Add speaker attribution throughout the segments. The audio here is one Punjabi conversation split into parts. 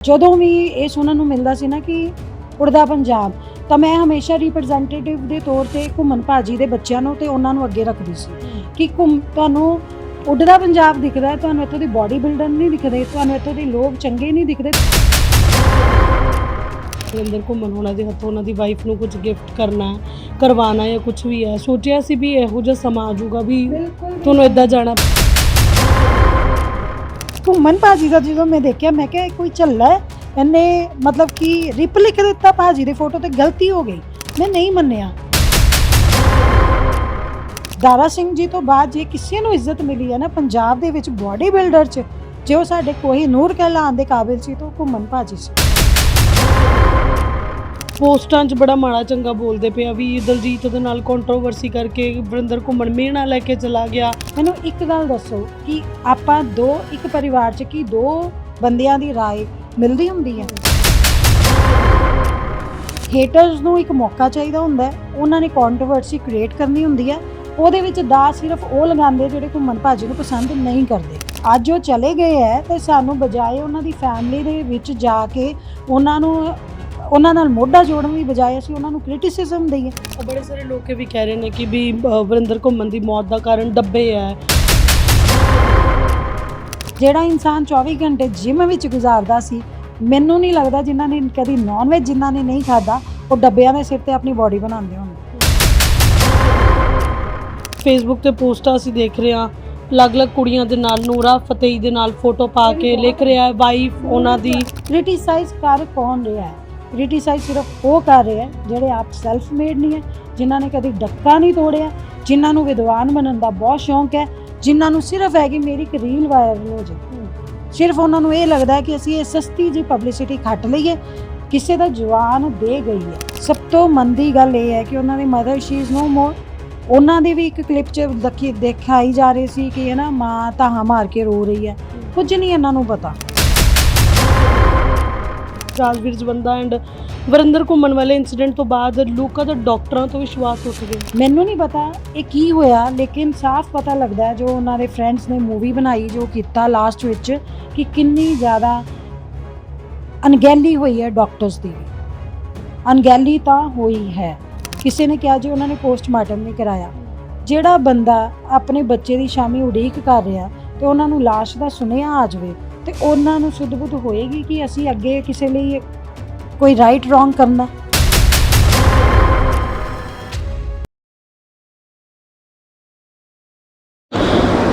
Speaker 1: ਜਦੋਂ ਵੀ ਇਹ ਸੁਣਨ ਨੂੰ ਮਿਲਦਾ ਸੀ ਨਾ ਕਿ ਉੜਦਾ ਪੰਜਾਬ ਤਾਂ ਮੈਂ ਹਮੇਸ਼ਾ ਰਿਪਰੈਜ਼ੈਂਟੇਟਿਵ ਦੇ ਤੌਰ ਤੇ ਘੁੰਮਣ ਭਾਜੀ ਦੇ ਬੱਚਿਆਂ ਨੂੰ ਤੇ ਉਹਨਾਂ ਨੂੰ ਅੱਗੇ ਰੱਖਦੀ ਸੀ ਕਿ ਘੁੰਮ ਤੁਹਾਨੂੰ ਉੱਡਦਾ ਪੰਜਾਬ ਦਿਖਦਾ ਤੁਹਾਨੂੰ ਇੱਥੋਂ ਦੀ ਬਾਡੀ ਬਿਲਡਰ ਨਹੀਂ ਦਿਖਦੇ ਤੁਹਾਨੂੰ ਇੱਥੋਂ ਦੇ ਲੋਕ ਚੰਗੇ ਨਹੀਂ ਦਿਖਦੇ।
Speaker 2: ਸੁਰਿੰਦਰ ਘੁੰਮਣ ਹੋਣਾ ਦੇ ਹੱਥੋਂ ਉਹਨਾਂ ਦੀ ਵਾਈਫ ਨੂੰ ਕੁਝ ਗਿਫਟ ਕਰਨਾ ਹੈ, ਕਰਵਾਉਣਾ ਜਾਂ ਕੁਝ ਵੀ ਹੈ ਸੋਚਿਆ ਸੀ ਵੀ ਇਹੋ ਜਿਹਾ ਸਮਾਂ ਆ ਜਾਊਗਾ ਵੀ ਤੁਹਾਨੂੰ ਇਦਾਂ ਜਾਣਾ
Speaker 1: ਘੁੰਮਣ ਭਾਜੀ ਦਾ ਜਦੋਂ ਮੈਂ ਦੇਖਿਆ, ਮੈਂ ਕਿਹਾ ਇਹ ਕੋਈ ਝੱਲਾ ਹੈ? ਇਹਨੇ ਮਤਲਬ ਕਿ ਰਿਪ ਲਿਖ ਦਿੱਤਾ ਭਾਜੀ ਦੇ ਫੋਟੋ ਤੇ ਗਲਤੀ ਹੋ ਗਈ। ਮੈਂ ਨਹੀਂ ਮੰਨਿਆ। ਦਾਰਾ ਸਿੰਘ ਜੀ ਤੋਂ ਬਾਅਦ ਜੇ ਕਿਸੇ ਨੂੰ ਇੱਜ਼ਤ ਮਿਲੀ ਹੈ ਨਾ ਪੰਜਾਬ ਦੇ ਵਿੱਚ ਬਾਡੀ ਬਿਲਡਰ 'ਚ, ਜੇ ਉਹ ਸਾਡੇ ਕੋਈ ਨੂਰ ਕਹਿਲਾਉਣ ਦੇ ਕਾਬਿਲ ਸੀ ਤਾਂ ਉਹ ਘੁੰਮਣ ਭਾਜੀ ਸੀ।
Speaker 2: ਪੋਸਟਾਂ 'ਚ ਬੜਾ ਮਾੜਾ ਚੰਗਾ ਬੋਲਦੇ ਪਿਆ ਵੀ ਦਲਜੀਤ ਦੇ ਨਾਲ ਕੰਟਰੋਵਰਸੀ ਕਰਕੇ ਵਰਿੰਦਰ ਘੁੰਮਣ ਮੀਣਾ ਲੈ ਕੇ ਚਲਾ ਗਿਆ।
Speaker 1: ਮੈਨੂੰ ਇੱਕ ਗੱਲ ਦੱਸੋ ਕਿ ਆਪਾਂ ਦੋ, ਇੱਕ ਪਰਿਵਾਰ 'ਚ ਕੀ ਦੋ ਬੰਦਿਆਂ ਦੀ ਰਾਏ ਮਿਲਦੀ ਹੁੰਦੀ ਹੈ? ਹੇਟਰਸ ਨੂੰ ਇੱਕ ਮੌਕਾ ਚਾਹੀਦਾ ਹੁੰਦਾ ਹੈ। ਉਹਨਾਂ ਨੇ ਕੰਟਰੋਵਰਸੀ ਕ੍ਰੀਏਟ ਕਰਨੀ ਹੁੰਦੀ ਹੈ। ਉਹਦੇ ਵਿੱਚ ਦਾ ਸਿਰਫ ਉਹ ਲਗਾਉਂਦੇ ਜਿਹੜੇ ਘੁੰਮਣ ਭਾਜੀ ਨੂੰ ਪਸੰਦ ਨਹੀਂ ਕਰਦੇ। ਅੱਜ ਉਹ ਚਲੇ ਗਏ ਹੈ ਤੇ ਸਾਨੂੰ ਬਜਾਏ ਉਹਨਾਂ ਦੀ ਫੈਮਿਲੀ ਦੇ ਵਿੱਚ ਜਾ ਕੇ ਉਹਨਾਂ ਨੂੰ ਉਹਨਾਂ ਨਾਲ ਮੋਢਾ ਜੋੜਨ ਦੀ ਬਜਾਏ ਅਸੀਂ ਉਹਨਾਂ ਨੂੰ ਕ੍ਰਿਟਿਸਿਜ਼ਮ ਦਈਏ।
Speaker 2: ਬੜੇ ਸਾਰੇ ਲੋਕ ਇਹ ਵੀ ਕਹਿ ਰਹੇ ਨੇ ਕਿ ਵੀ ਅ, ਵਰਿੰਦਰ ਘੁੰਮਣ ਦੀ ਮੌਤ ਦਾ ਕਾਰਨ ਡੱਬੇ ਹੈ
Speaker 1: ਜਿਹੜਾ ਇਨਸਾਨ 24 ਘੰਟੇ ਜਿਮ ਵਿੱਚ ਗੁਜ਼ਾਰਦਾ ਸੀ ਮੈਨੂੰ ਨਹੀਂ ਲੱਗਦਾ ਜਿਨ੍ਹਾਂ ਨੇ ਕਦੀ ਨਾਨ ਵੈਜ ਜਿਨ੍ਹਾਂ ਨੇ ਨਹੀਂ ਖਾਦਾ ਉਹ ਡੱਬਿਆਂ ਦੇ ਸਿਰ ਤੇ ਆਪਣੀ ਬਾਡੀ ਬਣਾਉਂਦੇ ਹੋਣਗੇ
Speaker 2: ਫੇਸਬੁੱਕ ਤੇ ਪੋਸਟਾਂ ਅਸੀਂ ਦੇਖ ਰਹੇ ਹਾਂ ਅਲੱਗ-ਅਲੱਗ ਕੁੜੀਆਂ ਦੇ ਨਾਲ ਨੂਰਾ ਫਤਿਹ ਦੇ ਨਾਲ ਫੋਟੋ ਪਾ ਕੇ ਲਿਖ ਰਿਹਾ ਹੈ ਵਾਈਫ ਉਹਨਾਂ ਦੀ
Speaker 1: ਕ੍ਰਿਟਿਸਾਈਜ਼ ਕਰ ਕੌਣ ਰਿਹਾ ਹੈ? ਕ੍ਰਿਟਿਸਾਈਜ਼ ਸਿਰਫ ਉਹ ਕਰ ਰਹੇ ਹੈ ਜਿਹੜੇ ਆਪ ਸੈਲਫ ਮੇਡ ਨਹੀਂ ਹੈ ਜਿਨ੍ਹਾਂ ਨੇ ਕਦੀ ਡੱਕਾ ਨਹੀਂ ਤੋੜਿਆ ਜਿਨ੍ਹਾਂ ਨੂੰ ਵਿਦਵਾਨ ਬਣਨ ਦਾ ਬਹੁਤ ਸ਼ੌਂਕ ਹੈ ਜਿਨ੍ਹਾਂ ਨੂੰ ਸਿਰਫ ਹੈ ਕਿ ਮੇਰੀ ਇੱਕ ਰੀਲ ਵਾਇਰਲ ਹੋ ਜਾਏ। ਸਿਰਫ ਉਹਨਾਂ ਨੂੰ ਇਹ ਲੱਗਦਾ ਹੈ ਕਿ ਅਸੀਂ ਇਹ ਸਸਤੀ ਜੀ ਪਬਲਿਸਿਟੀ ਖੱਟ ਲਈਏ ਕਿਸੇ ਦਾ ਜਵਾਨ ਦੇ ਗਈ ਹੈ। ਸਭ ਤੋਂ ਮੰਦੀ ਗੱਲ ਇਹ ਹੈ ਕਿ ਉਹਨਾਂ ਦੀ mother she is no more ਉਹਨਾਂ ਦੀ ਵੀ ਇੱਕ ਕਲਿੱਪ 'ਚ ਦੇਖੀ ਦਿਖਾਈ ਜਾ ਰਹੀ ਸੀ ਕਿ ਹੈ ਨਾ ਮਾਂ ਤਾਹਾਂ ਮਾਰ ਕੇ ਰੋ ਰਹੀ ਹੈ। ਕੁਝ ਨਹੀਂ ਇਹਨਾਂ ਨੂੰ ਪਤਾ।
Speaker 2: ਰਾਜਵੀਰ ਜਵੰਦਾ ਐਂਡ ਵਰਿੰਦਰ ਘੁੰਮਣ ਵਾਲੇ ਇਨਸੀਡੈਂਟ ਤੋਂ ਬਾਅਦ ਲੋਕਾਂ ਦਾ ਡਾਕਟਰਾਂ ਤੋਂ ਵਿਸ਼ਵਾਸ ਉੱਠ ਗਿਆ।
Speaker 1: ਮੈਨੂੰ ਨਹੀਂ ਪਤਾ ਇਹ ਕੀ ਹੋਇਆ, ਲੇਕਿਨ ਸਾਫ਼ ਪਤਾ ਲੱਗਦਾ ਹੈ ਜੋ ਉਹਨਾਂ ਦੇ ਫਰੈਂਡਸ ਨੇ ਮੂਵੀ ਬਣਾਈ, ਜੋ ਕੀਤਾ ਲਾਸਟ ਵਿੱਚ, ਕਿ ਕਿੰਨੀ ਜ਼ਿਆਦਾ ਅਣਗਹਿਲੀ ਹੋਈ ਹੈ ਡਾਕਟਰਸ ਦੀ। ਅਣਗਹਿਲੀ ਤਾਂ ਹੋਈ ਹੈ। ਕਿਸੇ ਨੇ ਕਿਹਾ ਜੀ ਉਹਨਾਂ ਨੇ ਪੋਸਟਮਾਰਟਮ ਨਹੀਂ ਕਰਾਇਆ। ਜਿਹੜਾ ਬੰਦਾ ਆਪਣੇ ਬੱਚੇ ਦੀ ਸ਼ਾਮੀ ਉਡੀਕ ਕਰ ਰਿਹਾ ਤੇ ਉਹਨਾਂ ਨੂੰ ਲਾਸ਼ ਦਾ ਸੁਨੇਹਾ ਆ ਜਾਵੇ ਤੇ ਉਹਨਾਂ ਨੂੰ ਸੁੱਧ-ਬੁੱਧ ਹੋਏਗੀ ਕਿ ਅਸੀਂ ਅੱਗੇ ਕਿਸੇ ਲਈ ਕੋਈ ਰਾਈਟ ਰੋਂਗ ਕਰਨਾ।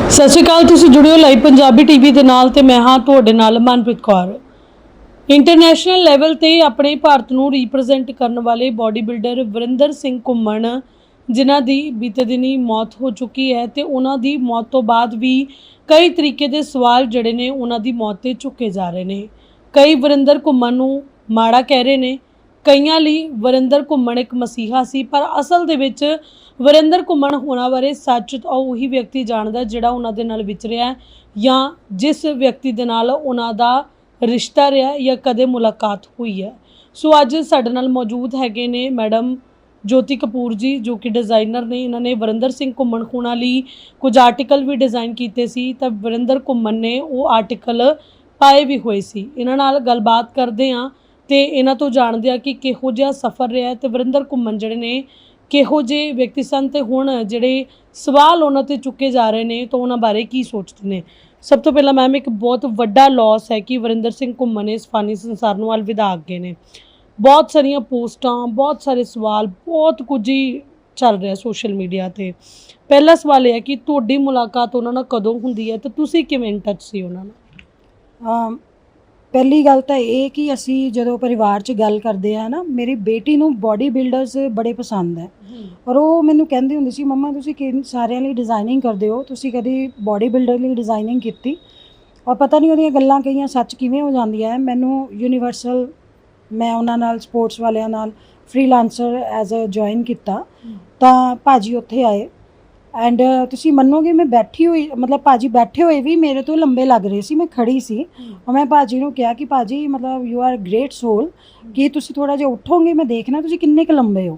Speaker 2: ਸਤਿ ਸ਼੍ਰੀ ਅਕਾਲ, ਤੁਸੀਂ ਜੁੜਿਓ ਲਾਈਵ ਪੰਜਾਬੀ ਟੀਵੀ ਦੇ ਨਾਲ ਤੇ ਮੈਂ ਹਾਂ ਤੁਹਾਡੇ ਨਾਲ ਮਨਪ੍ਰੀਤ ਕੌਰ। ਇੰਟਰਨੈਸ਼ਨਲ ਲੈਵਲ ਤੇ ਆਪਣੇ ਭਾਰਤ ਨੂੰ ਰਿਪਰੈਜ਼ੈਂਟ ਕਰਨ ਵਾਲੇ ਬਾਡੀ ਬਿਲਡਰ ਵਰਿੰਦਰ ਸਿੰਘ ਘੁੰਮਣ ਜਿਨ੍ਹਾਂ ਦੀ ਬੀਤੇ ਦਿਨੀ ਮੌਤ ਹੋ ਚੁੱਕੀ ਹੈ ਤੇ ਉਹਨਾਂ ਦੀ ਮੌਤ ਤੋਂ ਬਾਅਦ ਵੀ ਕਈ ਤਰੀਕੇ ਦੇ ਸਵਾਲ ਜਿਹੜੇ ਨੇ ਉਹਨਾਂ ਦੀ ਮੌਤ ਤੇ ਚੁੱਕੇ ਜਾ ਰਹੇ ਨੇ। ਕਈ ਵਰਿੰਦਰ ਘੁੰਮਣ ਨੂੰ ਮਾੜਾ ਕਹਿ ਰਹੇ ਨੇ, ਕਈਆਂ ਲਈ ਵਰਿੰਦਰ ਘੁੰਮਣ ਇੱਕ ਮਸੀਹਾ ਸੀ, ਪਰ ਅਸਲ ਦੇ ਵਿੱਚ ਵਰਿੰਦਰ ਘੁੰਮਣ ਹੋਣਾ ਬਾਰੇ ਸੱਚ ਤਾਂ ਉਹੀ ਵਿਅਕਤੀ ਜਾਣਦਾ ਜਿਹੜਾ ਉਹਨਾਂ ਦੇ ਨਾਲ ਵਿਚਰਿਆ ਜਾਂ ਜਿਸ ਵਿਅਕਤੀ ਦੇ ਨਾਲ ਉਹਨਾਂ ਦਾ ਰਿਸ਼ਤਾ ਰਿਹਾ ਜਾਂ ਕਦੇ ਮੁਲਾਕਾਤ ਹੋਈ ਹੈ। ਸੋ ਅੱਜ ਸਾਡੇ ਨਾਲ ਮੌਜੂਦ ਹੈਗੇ ਨੇ ਮੈਡਮ ਜੋਤੀ ਕਪੂਰ ਜੀ, ਜੋ ਕਿ ਡਿਜ਼ਾਈਨਰ ਨੇ, ਇਹਨਾਂ ਨੇ ਵਰਿੰਦਰ ਸਿੰਘ ਘੁੰਮਣ ਖੂਣਾ ਲਈ ਕੁਝ ਆਰਟੀਕਲ ਵੀ ਡਿਜ਼ਾਈਨ ਕੀਤੇ ਸੀ, ਤਾਂ ਵਰਿੰਦਰ ਘੁੰਮਣ ਨੇ ਉਹ ਆਰਟੀਕਲ ਪਾਏ ਵੀ ਹੋਏ ਸੀ। ਇਹਨਾਂ ਨਾਲ ਗੱਲਬਾਤ ਕਰਦੇ ਹਾਂ ਤੇ ਇਹਨਾਂ ਤੋਂ ਜਾਣਦੇ ਆ ਕਿ ਕਿਹੋ ਜਿਹਾ ਸਫ਼ਰ ਰਿਹਾ ਹੈ ਤੇ ਵਰਿੰਦਰ ਘੁੰਮਣ ਜਿਹੜੇ ਨੇ, ਕਿਹੋ ਜਿਹੇ ਵਿਅਕਤੀ ਸਨ ਤੇ ਹੁਣ ਜਿਹੜੇ ਸਵਾਲ ਉਹਨਾਂ ਤੇ ਚੁੱਕੇ ਜਾ ਰਹੇ ਨੇ ਤਾਂ ਉਹਨਾਂ ਬਾਰੇ ਕੀ ਸੋਚਦੇ ਨੇ। ਸਭ ਤੋਂ ਪਹਿਲਾਂ ਮੈਮ ਇੱਕ ਬਹੁਤ ਵੱਡਾ ਲਾਸ ਹੈ ਕਿ ਵਰਿੰਦਰ ਸਿੰਘ ਘੁੰਮਣ ਇਸ ਫਾਨੀ ਸੰਸਾਰ ਨੂੰ ਅਲਵਿਦਾ ਅੱਗੇ ਨੇ। ਬਹੁਤ ਸਾਰੀਆਂ ਪੋਸਟਾਂ ਬਹੁਤ ਸਾਰੇ ਸਵਾਲ ਬਹੁਤ ਕੁਝ ਹੀ ਚੱਲ ਰਿਹਾ ਸੋਸ਼ਲ ਮੀਡੀਆ ਤੇ। ਪਹਿਲਾ ਸਵਾਲ ਇਹ ਹੈ ਕਿ ਤੁਹਾਡੀ ਮੁਲਾਕਾਤ ਉਹਨਾਂ ਨਾਲ ਕਦੋਂ ਹੁੰਦੀ ਹੈ ਤੇ ਤੁਸੀਂ ਕਿਵੇਂ ਇਨ ਟੱਚ ਸੀ ਉਹਨਾਂ ਨਾਲ?
Speaker 1: ਪਹਿਲੀ ਗੱਲ ਤਾਂ ਇਹ ਕਿ ਅਸੀਂ ਜਦੋਂ ਪਰਿਵਾਰ 'ਚ ਗੱਲ ਕਰਦੇ ਆ ਨਾ ਮੇਰੀ ਬੇਟੀ ਨੂੰ ਬਾਡੀ ਬਿਲਡਰਸ ਬੜੇ ਪਸੰਦ ਹੈ। ਔਰ ਉਹ ਮੈਨੂੰ ਕਹਿੰਦੀ ਹੁੰਦੀ ਸੀ ਮੰਮਾ ਤੁਸੀਂ ਕਿ ਸਾਰਿਆਂ ਲਈ ਡਿਜ਼ਾਈਨਿੰਗ ਕਰਦੇ ਹੋ ਤੁਸੀਂ ਕਦੀ ਬਾਡੀ ਬਿਲਡਰ ਲਈ ਡਿਜ਼ਾਈਨਿੰਗ ਕੀਤੀ? ਔਰ ਪਤਾ ਨਹੀਂ ਉਹਦੀਆਂ ਗੱਲਾਂ ਕਈਆਂ ਸੱਚ ਕਿਵੇਂ ਹੋ ਜਾਂਦੀਆਂ ਹੈ ਮੈਨੂੰ ਯੂਨੀਵਰਸਲ ਮੈਂ ਉਹਨਾਂ ਨਾਲ ਸਪੋਰਟਸ ਵਾਲਿਆਂ ਨਾਲ ਫ੍ਰੀਲਾਂਸਰ ਐਜ਼ ਅ ਜੁਆਇਨ ਕੀਤਾ। ਤਾਂ ਭਾਜੀ ਉੱਥੇ ਆਏ। ਐਂਡ ਤੁਸੀਂ ਮੰਨੋਗੇ ਮੈਂ ਬੈਠੀ ਹੋਈ ਮਤਲਬ ਭਾਜੀ ਬੈਠੇ ਹੋਏ ਵੀ ਮੇਰੇ ਤੋਂ ਲੰਬੇ ਲੱਗ ਰਹੇ ਸੀ ਮੈਂ ਖੜੀ ਸੀ। ਔਰ ਮੈਂ ਭਾਜੀ ਨੂੰ ਕਿਹਾ ਕਿ ਭਾਜੀ ਮਤਲਬ ਯੂ ਆਰ ਗ੍ਰੇਟ ਸੋਲ ਕਿ ਤੁਸੀਂ ਥੋੜਾ ਜਿਹਾ ਉੱਠੋਗੇ ਮੈਂ ਦੇਖਣਾ ਤੁਸੀਂ ਕਿੰਨੇ ਕੁ ਲੰਬੇ ਹੋ।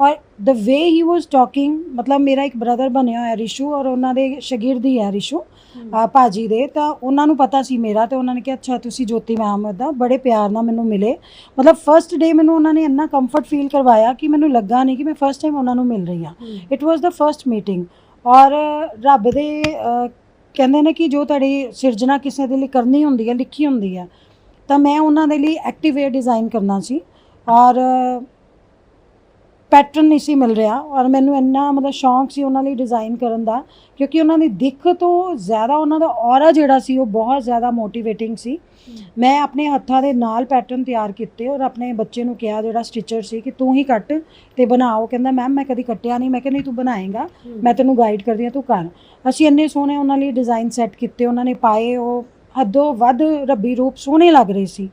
Speaker 1: ਔਰ ਦ ਵੇ ਹੀ ਵਾਸ ਟਾਕਿੰਗ ਮਤਲਬ ਮੇਰਾ ਇੱਕ ਬ੍ਰਦਰ ਬਣਿਆ ਹੋਇਆ ਰਿਸ਼ੂ ਔਰ ਉਹਨਾਂ ਦੇ ਸ਼ਾਗਿਰਦ ਹੀ ਹੈ ਰਿਸ਼ੂ। ਅ, ਭਾਜੀ ਦੇ ਤਾਂ ਉਹਨਾਂ ਨੂੰ ਪਤਾ ਸੀ ਮੇਰਾ ਤੇ ਉਹਨਾਂ ਨੇ ਕਿਹਾ ਅੱਛਾ ਤੁਸੀਂ ਜੋਤੀ ਮੈਮ ਦਾ ਬੜੇ ਪਿਆਰ ਨਾਲ ਮੈਨੂੰ ਮਿਲੇ। ਮਤਲਬ ਫਰਸਟ ਡੇ ਮੈਨੂੰ ਉਹਨਾਂ ਨੇ ਇੰਨਾ ਕੰਫਰਟ ਫੀਲ ਕਰਵਾਇਆ ਕਿ ਮੈਨੂੰ ਲੱਗਾ ਨਹੀਂ ਕਿ ਮੈਂ ਫਰਸਟ ਟਾਈਮ ਉਹਨਾਂ ਨੂੰ ਮਿਲ ਰਹੀ ਹਾਂ। It was the first meeting ਔਰ ਰੱਬ ਦੇ ਅ, ਕਹਿੰਦੇ ਨੇ ਕਿ ਜੋ ਤੁਹਾਡੀ ਸਿਰਜਣਾ ਕਿਸੇ ਦੇ ਲਈ ਕਰਨੀ ਹੁੰਦੀ ਹੈ ਲਿਖੀ ਹੁੰਦੀ ਹੈ ਤਾਂ ਮੈਂ ਉਹਨਾਂ ਦੇ ਲਈ ਐਕਟਿਵ ਵੇਅਰ ਡਿਜ਼ਾਈਨ ਕਰਨਾ ਸੀ ਔਰ ਪੈਟਰਨ ਨਹੀਂ ਸੀ ਮਿਲ ਰਿਹਾ ਔਰ ਮੈਨੂੰ ਇੰਨਾ ਮਤਲਬ ਸ਼ੌਂਕ ਸੀ ਉਹਨਾਂ ਲਈ ਡਿਜ਼ਾਈਨ ਕਰਨ ਦਾ, ਕਿਉਂਕਿ ਉਹਨਾਂ ਦੀ ਦਿੱਖ ਤੋਂ ਜ਼ਿਆਦਾ ਉਹਨਾਂ ਦਾ ਔਰਾ ਜਿਹੜਾ ਸੀ ਉਹ ਬਹੁਤ ਜ਼ਿਆਦਾ ਮੋਟੀਵੇਟਿੰਗ ਸੀ। ਮੈਂ ਆਪਣੇ ਹੱਥਾਂ ਦੇ ਨਾਲ ਪੈਟਰਨ ਤਿਆਰ ਕੀਤੇ ਔਰ ਆਪਣੇ ਬੱਚੇ ਨੂੰ ਕਿਹਾ ਜਿਹੜਾ ਸਟਿਚਰ ਸੀ ਕਿ ਤੂੰ ਹੀ ਕੱਟ ਤੇ ਬਣਾਓ। ਕਹਿੰਦਾ ਮੈਮ ਮੈਂ ਕਦੀ ਕੱਟਿਆ ਨਹੀਂ। ਮੈਂ ਕਿਹਾ, ਨਹੀਂ, ਤੂੰ ਬਣਾਏਗਾ। ਮੈਂ ਤੈਨੂੰ ਗਾਈਡ ਕਰਦੀ ਹਾਂ, ਤੂੰ ਕਰ। ਅਸੀਂ ਇੰਨੇ ਸੋਹਣੇ ਉਹਨਾਂ ਲਈ ਡਿਜ਼ਾਈਨ ਸੈੱਟ ਕੀਤੇ, ਉਹਨਾਂ ਨੇ ਪਾਏ ਉਹ ਹੱਦੋਂ ਵੱਧ ਰੱਬੀ ਰੂਪ ਸੋਹਣੇ ਲੱਗ ਰਹੇ ਸੀ।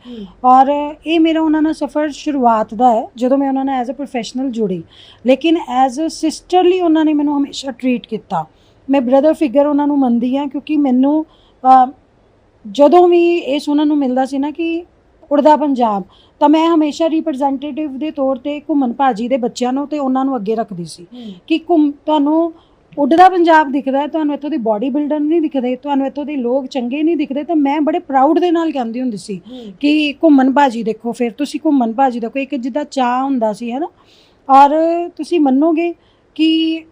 Speaker 1: ਔਰ ਇਹ ਮੇਰਾ ਉਹਨਾਂ ਨਾਲ ਸਫ਼ਰ ਸ਼ੁਰੂਆਤ ਦਾ ਹੈ ਜਦੋਂ ਮੈਂ ਉਹਨਾਂ ਨਾਲ ਐਜ਼ ਅ ਪ੍ਰੋਫੈਸ਼ਨਲ ਜੁੜੀ। ਲੇਕਿਨ ਐਜ਼ ਅ ਸਿਸਟਰਲੀ ਉਹਨਾਂ ਨੇ ਮੈਨੂੰ ਹਮੇਸ਼ਾ ਟਰੀਟ ਕੀਤਾ। ਮੈਂ ਬ੍ਰਦਰ ਫਿਗਰ ਉਹਨਾਂ ਨੂੰ ਮੰਨਦੀ ਹਾਂ ਕਿਉਂਕਿ ਮੈਨੂੰ ਜਦੋਂ ਵੀ ਇਹ ਸੁਣਨ ਨੂੰ ਮਿਲਦਾ ਸੀ ਨਾ ਕਿ ਉੜਦਾ ਪੰਜਾਬ ਤਾਂ ਮੈਂ ਹਮੇਸ਼ਾ ਰਿਪਰੈਜ਼ੈਂਟੇਟਿਵ ਦੇ ਤੌਰ ਤੇ ਘੁੰਮਣ ਭਾਜੀ ਦੇ ਬੱਚਿਆਂ ਨੂੰ ਤੇ ਉਹਨਾਂ ਨੂੰ ਅੱਗੇ ਰੱਖਦੀ ਸੀ ਕਿ ਘੁੰਮ ਤੁਹਾਨੂੰ ਉੱਡਦਾ ਪੰਜਾਬ ਦਿਖਦਾ ਹੈ ਤੁਹਾਨੂੰ ਇੱਥੋਂ ਦੀ ਬਾਡੀ ਬਿਲਡਰ ਨਹੀਂ ਦਿਖਦੇ ਤੁਹਾਨੂੰ ਇੱਥੋਂ ਦੇ ਲੋਕ ਚੰਗੇ ਨਹੀਂ ਦਿਖਦੇ ਤਾਂ ਮੈਂ ਬੜੇ ਪ੍ਰਾਊਡ ਦੇ ਨਾਲ ਕਹਿੰਦੀ ਹੁੰਦੀ ਸੀ ਕਿ ਘੁੰਮਣ ਭਾਜੀ ਦੇਖੋ ਫਿਰ ਤੁਸੀਂ ਘੁੰਮਣ ਭਾਜੀ ਦੇਖੋ ਇੱਕ ਜਿੱਦਾਂ ਚਾਹ ਹੁੰਦਾ ਸੀ ਹੈ ਨਾ ਔਰ ਤੁਸੀਂ ਮੰਨੋਗੇ ਕਿ